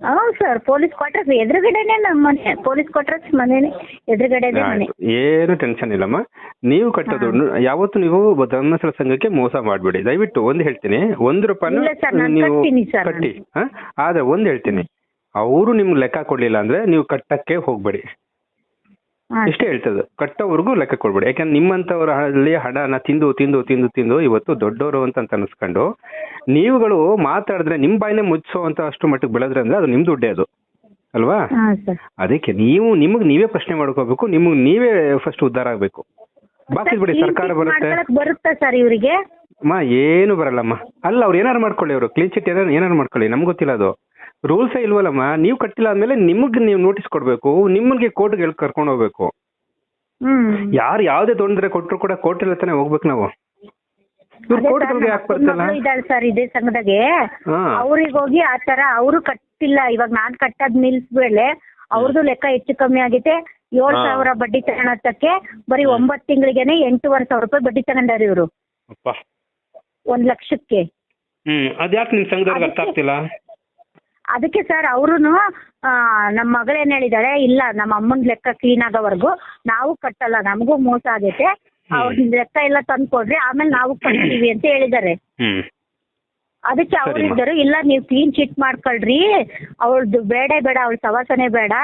ಹೌದು ಸರ್ ಪೊಲೀಸ್ ಕ್ವಾರ್ಟರ್ಸ್ ಎದುರುಗಡೆನೆ ನಮ್ಮ ಮನೆ ಪೊಲೀಸ್ ಕ್ವಾರ್ಟರ್ಸ್ ಮನೆನೆ ಎದುರುಗಡೆ ಮನೆ. ಏನು ಟೆನ್ಷನ್ ಇಲ್ಲಮ್ಮ. ನೀವು ಕಟ್ಟೋದು ಯಾವತ್ತು ನೀವು ಧರ್ಮಸ್ಥಳ ಸಂಘಕ್ಕೆ ಮೋಸ ಮಾಡಬೇಡಿ. ದಯವಿಟ್ಟು ಒಂದು ಹೇಳ್ತೀನಿ. ಒಂದು ರೂಪಾಯಿನ ನೀವು ನಾನು. ಕಟ್ಟಿ? ಆದ್ರೆ ಒಂದು ಹೇಳ್ತೀನಿ. ಅವರು ನಿಮ್ಗೆ ಲೆಕ್ಕ ಕೊಡ್ಲಿಲ್ಲ ಅಂದ್ರೆ ನೀವು ಕಟ್ಟಕ್ಕೆ ಹೋಗ್ಬೇಡಿ. ಇಷ್ಟೇ ಹೇಳ್ತದೆ. ಕಟ್ಟೋವರೆಗೂ ಲೆಕ್ಕ ಕೊಡ್ಬೇಡಿ. ಯಾಕಂದ್ರೆ ನಿಮ್ಮಂತವರಲ್ಲಿ ಹಣನ ತಿಂದು ತಿಂದು ತಿಂದು ತಿಂದು ಇವತ್ತು ದೊಡ್ಡವರು ಅಂತ ಅಂತ ಅನ್ಸ್ಕೊಂಡು ನೀವುಗಳು ಮಾತಾಡಿದ್ರೆ ನಿಮ್ ಬಾಯಿನೇ ಮುಚ್ಚೋ ಅಂತ ಅಷ್ಟು ಮಟ್ಟಿಗೆ ಬೆಳೆದ್ರೆ ಅಂದ್ರೆ ಅದು ನಿಮ್ ದುಡ್ಡೇ ಅದು. ಅಲ್ವಾ? ಅದಕ್ಕೆ ನೀವು ನಿಮಗ್ ನೀವೇ ಪ್ರಶ್ನೆ ಮಾಡ್ಕೋಬೇಕು. ನಿಮಗ್ ನೀವೇ ಫಸ್ಟ್ ಉದ್ಧಾರ ಆಗ್ಬೇಕು. ಬಾಕಿ ಬಿಡಿ ಸರ್ಕಾರ ಬರುತ್ತೆ. ಬರುತ್ತಾ ಸರ್ ಇವರಿಗೆ? ಅಮ್ಮ ಏನು ಬರಲ್ಲಮ್ಮ. ಅಲ್ಲ ಅವ್ರು ಏನಾರು ಮಾಡ್ಕೊಳ್ಳಿ ಅವರು. ಕ್ಲೀನ್ ಚಿಟ್ ಏನಾರು ಏನಾರು ಮಾಡ್ಕೊಳ್ಳಿ. ನಮ್ಗೆ ಗೊತ್ತಿಲ್ಲ ಅದು. ರೂಲ್ಸೇ ಇಲ್ವಲ್ಲಮ್ಮ? ನೀವು ಕಟ್ಟಿಲ್ಲ ಅಂದ್ಮೇಲೆ ನಿಮಗೆ ನೀವು ನೋಟಿಸ್ ಕೊಡ್ಬೇಕು ನಿಮ್ಮನ್ಗೆ ಕೋರ್ಟ್ಗೆ ಹೇಳಿ ಕರ್ಕೊಂಡು ಹೋಗ್ಬೇಕು. ಯಾರು ಯಾವ್ದೇ ತೊಂದರೆ ಕೊಟ್ಟರು ಕೂಡ ಕೋರ್ಟ್ ತಾನೇ ಹೋಗ್ಬೇಕು ನಾವು. ಇವ್ರು ಕೋರ್ಟ್ಗಳಿಗೆ ಯಾಕೆ ಬರ್ತಲ್ಲ ಇದ್ದಾಳೆ ಸರ್ ಇದೇ ಸಂಘದಾಗೆ. ಅವ್ರಿಗೆ ಹೋಗಿ ಆ ತರ ಅವರು ಕಟ್ಟಿಲ್ಲ ಇವಾಗ ನಾನ್ ಕಟ್ಟದ್ ನಿಲ್ಸ್ಬೇಳೆ ಅವ್ರದ್ದು ಲೆಕ್ಕ ಹೆಚ್ಚು ಕಮ್ಮಿ ಆಗಿದೆ. ಏಳ್ ಸಾವಿರ ಬಡ್ಡಿ ತಗೊಳತ್ತಕ್ಕೆ ಬರೀ ಒಂಬತ್ ಒಂಬತ್ತು ತಿಂಗಳಿಗೆನೆ ಎಂಟೂವರೆ ಸಾವಿರ ರೂಪಾಯಿ ಬಡ್ಡಿ ತಗೊಂಡಾರಿ ಇವರು. ಒಂದ್ ಲಕ್ಷಕ್ಕೆ. ಹ್ಮ್. ಅದ್ಯಾಕೆ ನಿಮ್ ಸಂಘದವ್ರಿಗೆ ಅರ್ಥ ಆಗ್ತಿಲ್ಲ? ಅದಕ್ಕೆ ಸರ್ ಅವ್ರುನು ಆ, ನಮ್ಮ ಮಗಳೇನ್ ಹೇಳಿದಾರೆ ಇಲ್ಲ ನಮ್ಮ ಅಮ್ಮನ ಲೆಕ್ಕ ಕ್ಲೀನ್ ಆಗೋವರೆಗೂ ನಾವು ಕಟ್ಟಲ್ಲ ನಮಗೂ ಮೋಸ ಆಗೈತೆ. ಅವ್ರ ಲೆಕ್ಕ ಎಲ್ಲ ತಂದ್ಕೊಡ್ರಿ ಆಮೇಲೆ ನಾವು ಕಟ್ತೀವಿ ಅಂತ ಹೇಳಿದಾರೆ. ಹ್ಮ್. ಅದಕ್ಕೆ ಅವ್ರು. ಇದ್ದರು ಇಲ್ಲ ನೀವು ಕ್ಲೀನ್ ಚಿಟ್ ಮಾಡ್ಕೊಳ್ರಿ ಅವಳ್ದು ಬೇಡ ಬೇಡ ಅವಳ ಸವಾಸನೆ ಬೇಡ.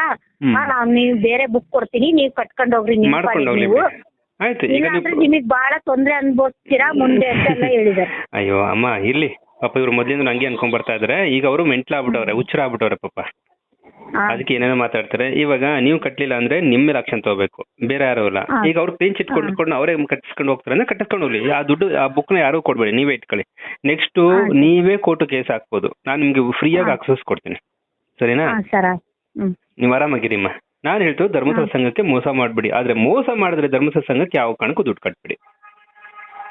ನಾನು ನಾವ್ ಬೇರೆ ಬುಕ್ ಕೊಡ್ತೀನಿ ನೀವು ಕಟ್ಕೊಂಡು ಹೋಗ್ರಿ ಪಾಡಿಗೆ ನೀವು. ಬಿಡಿ. ಆಯ್ತು ಈಗ ನಿಮಗೆ ಬಹಳ ತೊಂದ್ರೆ ಅನ್ಭವಿಸ್ತೀರಾ ಮುಂದೆ ಅಂತ ಹೇಳಿದ್ದಾರೆ ಅಯ್ಯೋ ಅಮ್ಮ ಇರ್ಲಿ. ಪಾಪ ಇವ್ರು ಮೊದ್ಲಿಂದ ಹಂಗೆ ಅನ್ಕೊಂಡ್ ಬರ್ತಾ ಇದಾರೆ. ಈಗ ಅವರು ಮೆಂಟ್ಲ ಆಗ್ಬಿಟ್ಟವ್ರೆ ಹುಚ್ಚರ ಆಗ್ಬಿಟ್ಟವ್ರೆ ಪಾಪ. ಅದಕ್ಕೆ ಏನೇನೋ ಮಾತಾಡ್ತಾರೆ. ಇವಾಗ ನೀವು ಕಟ್ಲಿಲ್ಲ ಅಂದ್ರೆ ನಿಮ್ಮ ಮೇಲೆ ಆಕ್ಷನ್ ತಗೋಬೇಕು. ಬೇರೆ ಯಾರು ಇಲ್ಲ. ಈಗ ಅವ್ರು ಕ್ಲೀನ್ ಚಿಟ್ ಅವರೇ ಕಟ್ಟಿಸ್ಕೊಂಡು ಹೋಗ್ತಾರೆ ಅಂದ್ರೆ ಕಟ್ಟಿಸ್ಕೊಂಡು ಹೋಗ್ಲಿ. ಆ ದುಡ್ಡು ಆ ಬುಕ್ನ ಯಾರು ಕೊಡ್ಬೇಡಿ. ನೀವೇ ಇಟ್ಕೊಳ್ಳಿ. ನೆಕ್ಸ್ಟ್ ನೀವೇ ಕೋರ್ಟ್ ಕೇಸ್ ಹಾಕ್ಬೋದು. ನಾನು ನಿಮ್ಗೆ ಫ್ರೀಯಾಗಿ ಆಗಿ ಆಕ್ಸಸ್ ಕೊಡ್ತೀನಿ. ಸರಿನಾ? ನೀವು ಆರಾಮಾಗಿರಿಮ್ಮ. ನಾನು ಹೇಳ್ತು ಧರ್ಮಸ್ಥಳ ಸಂಘಕ್ಕೆ ಮೋಸ ಮಾಡ್ಬಿಡಿ. ಆದ್ರೆ ಮೋಸ ಮಾಡಿದ್ರೆ ಧರ್ಮಸ್ಥಳ ಸಂಘಕ್ಕೆ ಯಾವ ಕಾರಣಕ್ಕೂ ದುಡ್ಡು ಕಟ್ಬಿಡಿ.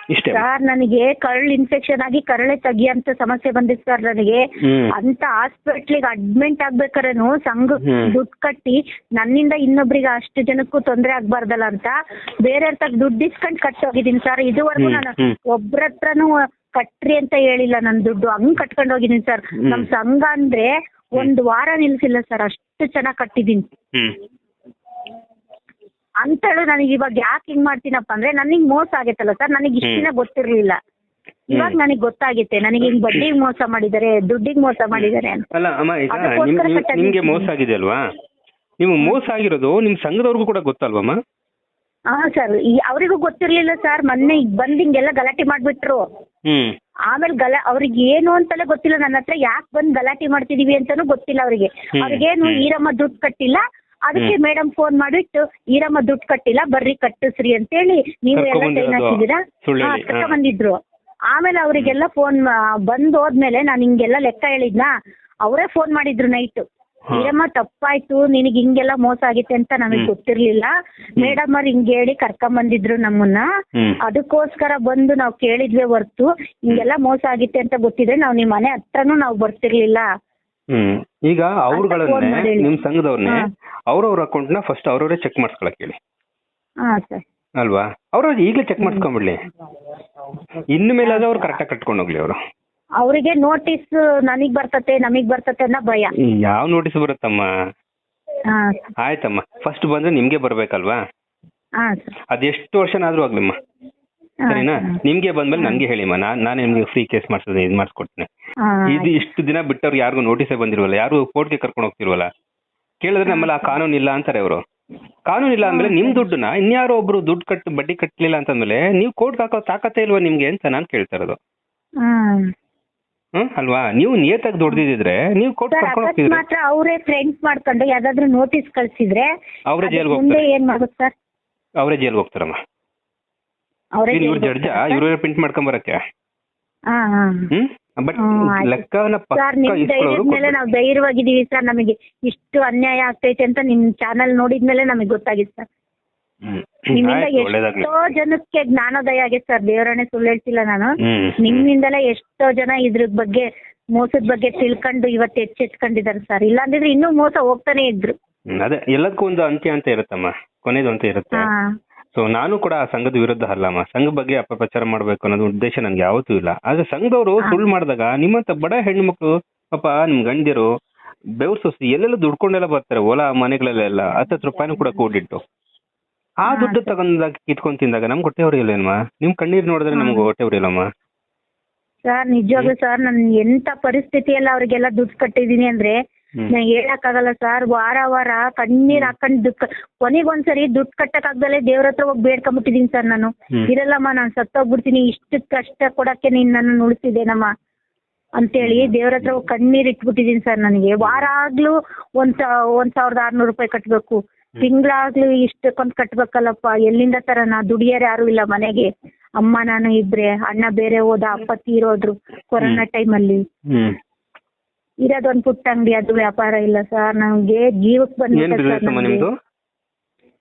ಇಷ್ಟೇ. ಸರ್ ನನಗೆ ಕರ್ಳ್ ಇನ್ಫೆಕ್ಷನ್ ಆಗಿ ಕರಳೆ ತೆಗಿಯಂತ ಸಮಸ್ಯೆ ಬಂದಿತ್ತು ಸರ್ ನನಗೆ. ಹ್ಮ್. ಅಂತ ಹಾಸ್ಪಿಟ್ಲಿಗೆ ಅಡ್ಮಿಟ್ ಆಗ್ಬೇಕಾರೇನು ಸಂಘ ಹ್ಮ್. ದುಡ್ಡು ಕಟ್ಟಿ ನನ್ನಿಂದ ಇನ್ನೊಬ್ರಿಗೆ ಅಷ್ಟು ಜನಕ್ಕೂ ತೊಂದರೆ ಆಗ್ಬಾರ್ದಲ್ಲ ಅಂತ ಬೇರೆ ತಗ ದುಡ್ಡು ಇಸ್ಕೊಂಡ್ ಕಟ್ಟೋಗಿದ್ದೀನಿ ಸರ್ ಇದುವರೆಗೂ ಹ್ಮ್, ನಾನು ಹ್ಮ್. ಒಬ್ರ ಹತ್ರನೂ ಕಟ್ರಿ ಅಂತ ಹೇಳಿಲ್ಲ ನನ್ನ ದುಡ್ಡು. ಹಂಗ್ ಕಟ್ಕೊಂಡ್ ಹೋಗಿದೀನಿ ಸರ್. ನಮ್ ಸಂಘ ಅಂದ್ರೆ ಒಂದ್ ವಾರ ನಿಲ್ಸಿಲ್ಲ ಸರ್ ಅಷ್ಟು ಚೆನ್ನಾಗ್ ಕಟ್ಟಿದೀನಿ ಹ್ಮ್. ಅಂತೇಳಿ ನನಗೆ ಇವಾಗ ಯಾಕೆ ಹಿಂಗ್ ಮಾಡ್ತೀನಪ್ಪ ಅಂದ್ರೆ ನನಗೆ ಮೋಸ ಆಗೈತಲ್ಲ ಸರ್ ನನಗೆ ಇಷ್ಟಿನ ಗೊತ್ತಿರ್ಲಿಲ್ಲ. ಇವಾಗ ನನಗೆ ಗೊತ್ತಾಗೈತೆ ನನಗೆ ಹಿಂಗ್ ಬಡ್ಡಿಗೆ ಮೋಸ ಮಾಡಿದ್ದಾರೆ ದುಡ್ಡಿಗೆ ಮೋಸ ಮಾಡಿದ್ದಾರೆ ಅಂತ. ಅಲ್ಲ ಅಮ್ಮ ಈಗ ಅದಕ್ಕೋಸ್ಕರ ನಿಮ್ ನಿಮ್- ನಿಮ್ಗೆ ಮೋಸ ಆಗಿದೆ ಅಲ್ವಾ? ನೀವು ಮೋಸ ಆಗಿರೋದು ನಿಮ್ ಸಂಘದವ್ರಿಗೂ ಕೂಡ ಗೊತ್ತಲ್ವಾ ಹಾ ಸರ್ ಅವರಿಗೂ ಗೊತ್ತಿರ್ಲಿಲ್ಲ ಸರ್ ಮೊನ್ನೆ ಈಗ ಬಂದ್ ಹಿಂಗೆಲ್ಲ ಗಲಾಟೆ ಮಾಡ್ಬಿಟ್ರು. ಹ್ಮ್. ಆಮೇಲೆ ಗಲ ಅವ್ರಿಗೆ ಏನು ಅಂತಲೇ ಗೊತ್ತಿಲ್ಲ ನನ್ನ ಹತ್ರ ಯಾಕೆ ಬಂದ್ ಗಲಾಟೆ ಮಾಡ್ತಿದೀವಿ ಅಂತಾನೂ ಗೊತ್ತಿಲ್ಲ ಅವ್ರಿಗೆ. ಹ್ಮ್. ಅವ್ರಿಗೇನು ಹ್ಮ್. ಈರಮ್ಮ ದುಡ್ಡು ಕಟ್ಟಿಲ್ಲ ಅದಕ್ಕೆ. ಮೇಡಮ್ ಫೋನ್ ಮಾಡಿಟ್ಟು ಈರಮ್ಮ ದುಡ್ಡು ಕಟ್ಟಿಲ್ಲ ಬರ್ರಿ ಕಟ್ಟಿಸ್ರಿ ಅಂತೇಳಿ ನೀವು ಎಲ್ಲ ಸೈನ್ ಹಾಕಿದ್ದೀರಾ ಹಾ ಕರ್ಕೊಂಡ್ ಬಂದಿದ್ರು. ಆಮೇಲೆ ಅವರಿಗೆಲ್ಲ ಫೋನ್ ಬಂದ್ ಹೋದ್ಮೇಲೆ ನಾನು ಹಿಂಗೆಲ್ಲ ಲೆಕ್ಕ ಹೇಳಿದ್ನಾ? ಅವರೇ ಫೋನ್ ಮಾಡಿದ್ರು ನೈಟ್. ಈರಮ್ಮ ತಪ್ಪಾಯ್ತು ನಿನಗೆ ಹಿಂಗೆಲ್ಲ ಮೋಸ ಆಗಿತ್ತೆ ಅಂತ ನನಗೆ. ಗೊತ್ತಿರ್ಲಿಲ್ಲ. ಮೇಡಮ್ ಅವ್ರು ಹಿಂಗ್ ಹೇಳಿ ಕರ್ಕೊಂಡ್ ಬಂದಿದ್ರು ನಮ್ಮನ್ನ. ಅದಕ್ಕೋಸ್ಕರ ಬಂದು ನಾವು ಕೇಳಿದ್ವಿ ಹೊರ್ತು ಹಿಂಗೆಲ್ಲ ಮೋಸ ಆಗಿತ್ತೆ ಅಂತ ಗೊತ್ತಿದ್ರೆ ನಾವು ನಿಮ್ ಮನೆ ಹತ್ರನೂ ನಾವು ಬರ್ತಿರ್ಲಿಲ್ಲ. ಹ್ಮ್. ಈಗ ಅವ್ರಗಳನ್ನೇ. ನಿಮ್ ಸಂಘದವ್ರನ್ನೇ. ಅವ್ರವ್ರ ಅಕೌಂಟ್ನ ಫಸ್ಟ್ ಅವ್ರವ್ರೇ ಚೆಕ್ ಮಾಡಿಸ್ಕೊಳಕ್ ಹೇಳಿ. ಹಾ ಸರ್. ಅಲ್ವಾ? ಅವ್ರ ಈಗಲೇ ಚೆಕ್ ಮಾಡಿಸ್ಕೊಂಡ್ಬಿಡ್ಲಿ ಇನ್ನು ಮೇಲೆ ಅದು ಅವ್ರು ಕರೆಕ್ಟಾಗಿ ಕಟ್ಕೊಂಡು ಹೋಗ್ಲಿ ಅವರು. ಅವರಿಗೆ ನೋಟಿಸ್ ನನಗ್ ಬರ್ತತೆ ನಮಗ್ ಬರ್ತತೆ ಅನ್ನೋ ಭಯ. ಯಾವ ನೋಟಿಸ್ ಬರುತ್ತಮ್ಮ? ಹಾ. ಆಯ್ತಮ್ಮ. ಫಸ್ಟ್ ಬಂದ್ರೆ ನಿಮ್ಗೆ ಬರ್ಬೇಕಲ್ವಾ? ಹಾ ಸರ್. ಅದೆಷ್ಟು ವರ್ಷನಾದ್ರೂ ಆಗ್ಲಿಮ್ಮ ಸರಿನಾ. ನಿಮ್ಗೆ ಬಂದ್ಮೇಲೆ ನನ್ಗೆ ಹೇಳಿಮ್ಮ ನಾನ್ ನಾನು ನಿಮ್ಗೆ ಫ್ರೀ ಕೇಸ್ ಮಾಡ್ಸೋದು ಇದು ಮಾಡಿಸ್ಕೊಡ್ತೀನಿ. ಇದು ಇಷ್ಟು ದಿನ ಬಿಟ್ಟವ್ರು ಯಾರಿಗೂ ನೋಟಿಸೇ ಬಂದಿರವಲ್ಲ ಯಾರು ಕೋರ್ಟ್ಗೆ ಕರ್ಕೊಂಡು ಹೋಗ್ತಿರ್ವಲ್ಲ ಕೇಳಿದ್ರೆ ನಮ್ಮಲ್ಲಿ ಆ ಕಾನೂನು ಇಲ್ಲ ಅಂತಾರೆ ಅವರು. ಕಾನೂನು ಇಲ್ಲ ಅಂದ್ಮೇಲೆ ನಿಮ್ ದುಡ್ಡನ್ನ ಇನ್ಯಾರೋ ಒಬ್ರು ದುಡ್ಡು ಕಟ್ಟು ಬಡ್ಡಿ ಕಟ್ಟಲಿಲ್ಲ ಅಂತಂದ್ಮೇಲೆ ನೀವು ಕೋರ್ಟ್ ಹಾಕೋ ತಾಕತ್ತೆ ಇಲ್ವಾ ನಿಮ್ಗೆ ಅಂತ ನಾನು ಕೇಳ್ತಾ ಇರೋದು. ಹ್ಮ್ ಅಲ್ವಾ? ನೀವು ನಿಯತಾಗಿ ದೊಡ್ಡದಿದ್ರೆ ನೀವು ಕೋರ್ಟ್ ಕರ್ಕೊಂಡು ಹೋಗ್ತಿದ್ರಿ. ಮಾತ್ರ ಅವರೇ ಫ್ರೆಂಡ್ಸ್ ಮಾಡ್ಕೊಂಡು ಯಾವ್ದಾದ್ರು ನೋಟಿಸ್ ಕಳ್ಸಿದ್ರೆ ಅವರೇ ಜೈಲ್ಗೆ ಹೋಗ್ತಾರೆ. ಏನ್ ಮಾಡುತ್ತೆ ಸರ್? ಅವರೇ ಜೈಲ್ಗೆ ಹೋಗ್ತಾರಮ್ಮ. ಇವ್ರು ಜಡ್ಜ? ಇವ್ರೇ ಪ್ರಿಂಟ್ ಮಾಡ್ಕೊಂಡ್ ಬರಕ್ಕೆ? ಹಾ ಹಾ. ಹ್ಮ್? ಬಟ್ ಹ್ಮ್, ಆಯ್ತು. ಲೆಕ್ಕನ ಸರ್ ಪಕ್ಕ ನಿಮ್ ಇಸ್ಕೊಳ್ಳೋರು ಧೈರ್ಯದ ಮೇಲೆ ಕೊಡ್ಬೇಕು. ನಾವು ಧೈರ್ಯವಾಗಿದ್ದೀವಿ ಸರ್. ನಮಗೆ ಇಷ್ಟು ಅನ್ಯಾಯ ಆಗ್ತೈತೆ ಅಂತ ನಿಮ್ ಚಾನಲ್ ನೋಡಿದ್ಮೇಲೆ ನಮಗೆ ಗೊತ್ತಾಗಿದೆ ಸರ್. ಹ್ಮ್. ನಿಮ್ಮಿಂದ ಆಯ್ತು, ಒಳ್ಳೇದಾಗ್ಲಿ. ಎಷ್ಟೋ ಜನಕ್ಕೆ ಜ್ಞಾನೋದಯ ಆಗಿದೆ ಸರ್. ದೇವರಣೆ ಸುಳ್ಳು ಹೇಳ್ತಿಲ್ಲ ನಾನು. ಹ್ಮ್ ನಿಮ್ಮಿಂದಲೇ ಎಷ್ಟೋ ಜನ ಇದ್ರ ಬಗ್ಗೆ ಮೋಸದ ಬಗ್ಗೆ ತಿಳ್ಕೊಂಡು ಇವತ್ತು ಎಚ್ಚೆತ್ಕೊಂಡಿದ್ದಾರೆ ಸರ್. ಇಲ್ಲಾಂದ್ರೆ ಇನ್ನೂ ಮೋಸ ಹೋಗ್ತಾನೆ ಇದ್ರು. ಹ್ಮ್, ಅದೇ ಎಲ್ಲದಕ್ಕೂ ಒಂದು ಅಂತ್ಯ ಅಂತ ಇರುತ್ತಮ್ಮ. ಕೊನೆದು ಅಂತ ಇರುತ್ತೆ. ಹಾ. ಸೊ ನಾನು ಕೂಡ ಆ ಸಂಘದ ವಿರುದ್ಧ ಅಲ್ಲಮ್ಮ ಸಂಘ ಬಗ್ಗೆ ಅಪಪ್ರಚಾರ ಮಾಡಬೇಕು ಅನ್ನೋದು ಉದ್ದೇಶ ನನ್ಗೆ ಯಾವತ್ತೂ ಇಲ್ಲ. ಆದ್ರೆ ಸಂಘದವರು ಸುಳ್ಳು ಮಾಡಿದಾಗ ನಿಮ್ಮಂತ ಬಡ ಹೆಣ್ಮಕ್ಳು ಪಾಪ ನಿಮ್ ಗಂಡಿರು ಬೆವ್ರ ಸೊಸಿ ಎಲ್ಲೆಲ್ಲ ದುಡ್ಕೊಂಡೆಲ್ಲ ಬರ್ತಾರೆ ಹೊಲ ಮನೆಗಳಲ್ಲೆಲ್ಲ. ಹತ್ತತ್ತು ರೂಪಾಯಿನೂ ಕೂಡ ಕೂಡಿಟ್ಟು. ಆ ದುಡ್ಡು. ತಗೊಂಡಾಗ ಕಿತ್ಕೊಂಡ್ ತಿಂದಾಗ ನಮ್ಗೆ ಹೊಟ್ಟೆ ಹೊರಿಯಲ್ಲೇನಮ್ಮ ನಿಮ್ ಕಣ್ಣೀರ್ ನೋಡಿದ್ರೆ. ನಮ್ಗೆ ಹೊಟ್ಟೆ ಹೊರಿಯಲ್ಲಮ್ಮ ಸರ್ ನಿಜವಾಗ್ಲೂ ಸರ್ ನಾನು ಎಂತ ಪರಿಸ್ಥಿತಿಯಲ್ಲಿ ಅವ್ರಿಗೆಲ್ಲ ದುಡ್ಡು ಕಟ್ಟಿದೀನಿ ಅಂದ್ರೆ ಹ್ಮ್. ಹೇಳಕ್ ಹೇಳಕ್ಕಾಗಲ್ಲ ಸರ್ ವಾರ ವಾರ ಕಣ್ಣೀರ್ ಹಾಕೊಂಡ್ ಕೊನೆಗೊಂದ್ಸರಿ ದುಡ್ಡು ಆಗ್ದಲೆ ದೇವ್ರ ಹತ್ರ ಹೋಗಿ ಬೇಡ್ಕೊಂಡ್ಬಿಟ್ಟಿದೀನಿ ಸರ್ ನಾನು. ಇರಲ್ಲಮ್ಮ ನಾನ್ ಸತ್ತೋಗ್ಬಿಡ್ತೀನಿ ಇಷ್ಟು ಕಷ್ಟ ಕೊಡಕ್ಕೆ ನೀನ್ ನನ್ನ ಉಳಿಸಿದೇನಮ್ಮ ಅಂತೇಳಿ ದೇವ್ರ ಹತ್ರ ಹೋಗಿ ಕಣ್ಣೀರ್ ಇಟ್ಬಿಟ್ಟಿದೀನಿ ಸರ್ ನನಗೆ. ವಾರ ಆಗ್ಲೂ ಒಂದ್ ಒಂದ್ ಸಾವಿರದ ಆರ್ನೂರು ರೂಪಾಯಿ ಕಟ್ಬೇಕು. ತಿಂಗಳಾಗ್ಲೂ ಇಷ್ಟಕ್ಕೊಂದ್ ಕಟ್ಬೇಕಲ್ಲಪ್ಪ ಎಲ್ಲಿಂದ ತರನ ದುಡಿಯೋರು ಯಾರು ಇಲ್ಲ ಮನೆಗೆ. ಅಮ್ಮ ನಾನು ಇಬ್ರೆ ಅಣ್ಣ ಬೇರೆ ಹೋದ ಅಪ್ಪ ತೀರೋದ್ರು ಕೊರೋನಾ ಟೈಮಲ್ಲಿ. ಹ್ಮ್. ಇರೋದೊಂದ್ ಪುಟ್ಟ ಅಂಗಡಿ ಅದು ವ್ಯಾಪಾರ ಇಲ್ಲ ಸರ್. ನಮ್ಗೆ ಜೀವಕ್ಕೆ ಏನ್ ಬಿಸ್ನೆಸ್ ಅಮ್ಮ. ನಿಮ್ದು?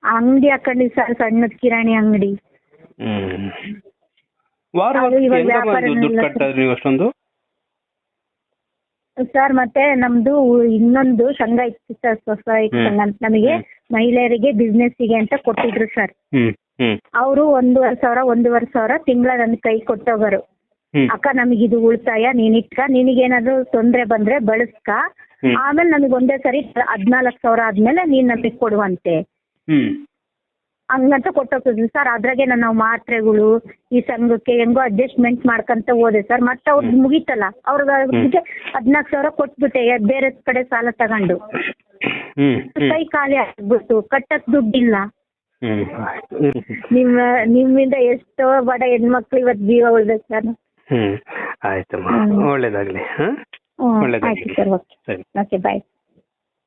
ಅಂಗಡಿ ಹಾಕೊಂಡಿ ಸರ್ ಸಣ್ಣದ್ ಕಿರಾಣಿ ಅಂಗಡಿ. ಹ್ಮ್. ವಾರ ಅದು ಇವಾಗ ಹೆಂಗಮ್ಮ ವ್ಯಾಪಾರ ದುಡ್ಡು ಇಲ್ಲ ಕಟ್ತಾ ಇದ್ರಿ ನೀವು ಅಷ್ಟೊಂದು? ಸರ್ ಮತ್ತೆ ನಮ್ದು ಇನ್ನೊಂದು ಸಂಘ ಇತ್ತು ಸರ್ ಸೊಸೈಟಿ ಹ್ಮ್. ಸಂಘ ಅಂತ ನಮಗೆ ಮಹಿಳೆಯರಿಗೆ ಬಿಸ್ನೆಸ್ಗೆ ಅಂತ ಕೊಟ್ಟಿದ್ರು ಸರ್. ಹ್ಮ್ ಹ್ಮ್. ಅವರು ಒಂದೂವರೆ ಸಾವಿರ ಒಂದೂವರೆ ಸಾವಿರ ತಿಂಗಳ ನನ್ನ ಕೈ ಕೊಟ್ಟೋಗರು ಅಕ್ಕ ನಮಗಿದು ಉಳಿತಾಯ ನೀನ್ ಇಟ್ಕ ನಿನಗೇನಾದ್ರು ತೊಂದ್ರೆ ಬಂದ್ರೆ ಬಳಸ್ಕ. ಆಮೇಲೆ ನಮಗೆ ಒಂದೇ ಸರಿ ಹದ್ನಾಲ್ಕು ಸಾವಿರ ಆದ್ಮೇಲೆ ನೀನ್ ನಮಗೆ ಕೊಡುವಂತೆ. ಹಂಗಂತ ಕೊಟ್ಟೋಗ್ತಿದ್ವಿ ಸರ್ ಅದ್ರಾಗೆ ನಾನು ನಾವು ಮಾತ್ರೆಗಳು ಈ ಸಂಘಕ್ಕೆ ಹೆಂಗೋ ಅಡ್ಜಸ್ಟ್ಮೆಂಟ್ ಮಾಡ್ಕೊಂತ ಹೋದೆ ಸರ್. ಮತ್ತೆ ಅವ್ರದ್ದು ಮುಗೀತಲ್ಲ. ಅವ್ರಿಗೆ ಹದ್ನಾಲ್ಕು ಸಾವಿರ ಕೊಟ್ಬಿಟ್ಟೆ ಬೇರೆ ಕಡೆ ಸಾಲ ತಗೊಂಡು. ಕೈ ಖಾಲಿ ಆಗ್ಬಿಟ್ಟು ಕಟ್ಟಕ್ ದುಡ್ಡಿಲ್ಲ. ನಿಮ್ಮ ನಿಮ್ಮಿಂದ ಎಷ್ಟೋ ಬಡ ಹೆಣ್ಮಕ್ಳು ಇವತ್ತು ಜೀವ ಉಳ್ಬೇಕು ಸರ್. ಹ್ಮ್ ಆಯ್ತಮ್ಮ. ಒಳ್ಳೇದಾಗ್ಲಿ ಹಾ ಹ್ಮ್ ಒಳ್ಳೇದಾಗ್ಲಿ. ಸರಿ. Okay bye.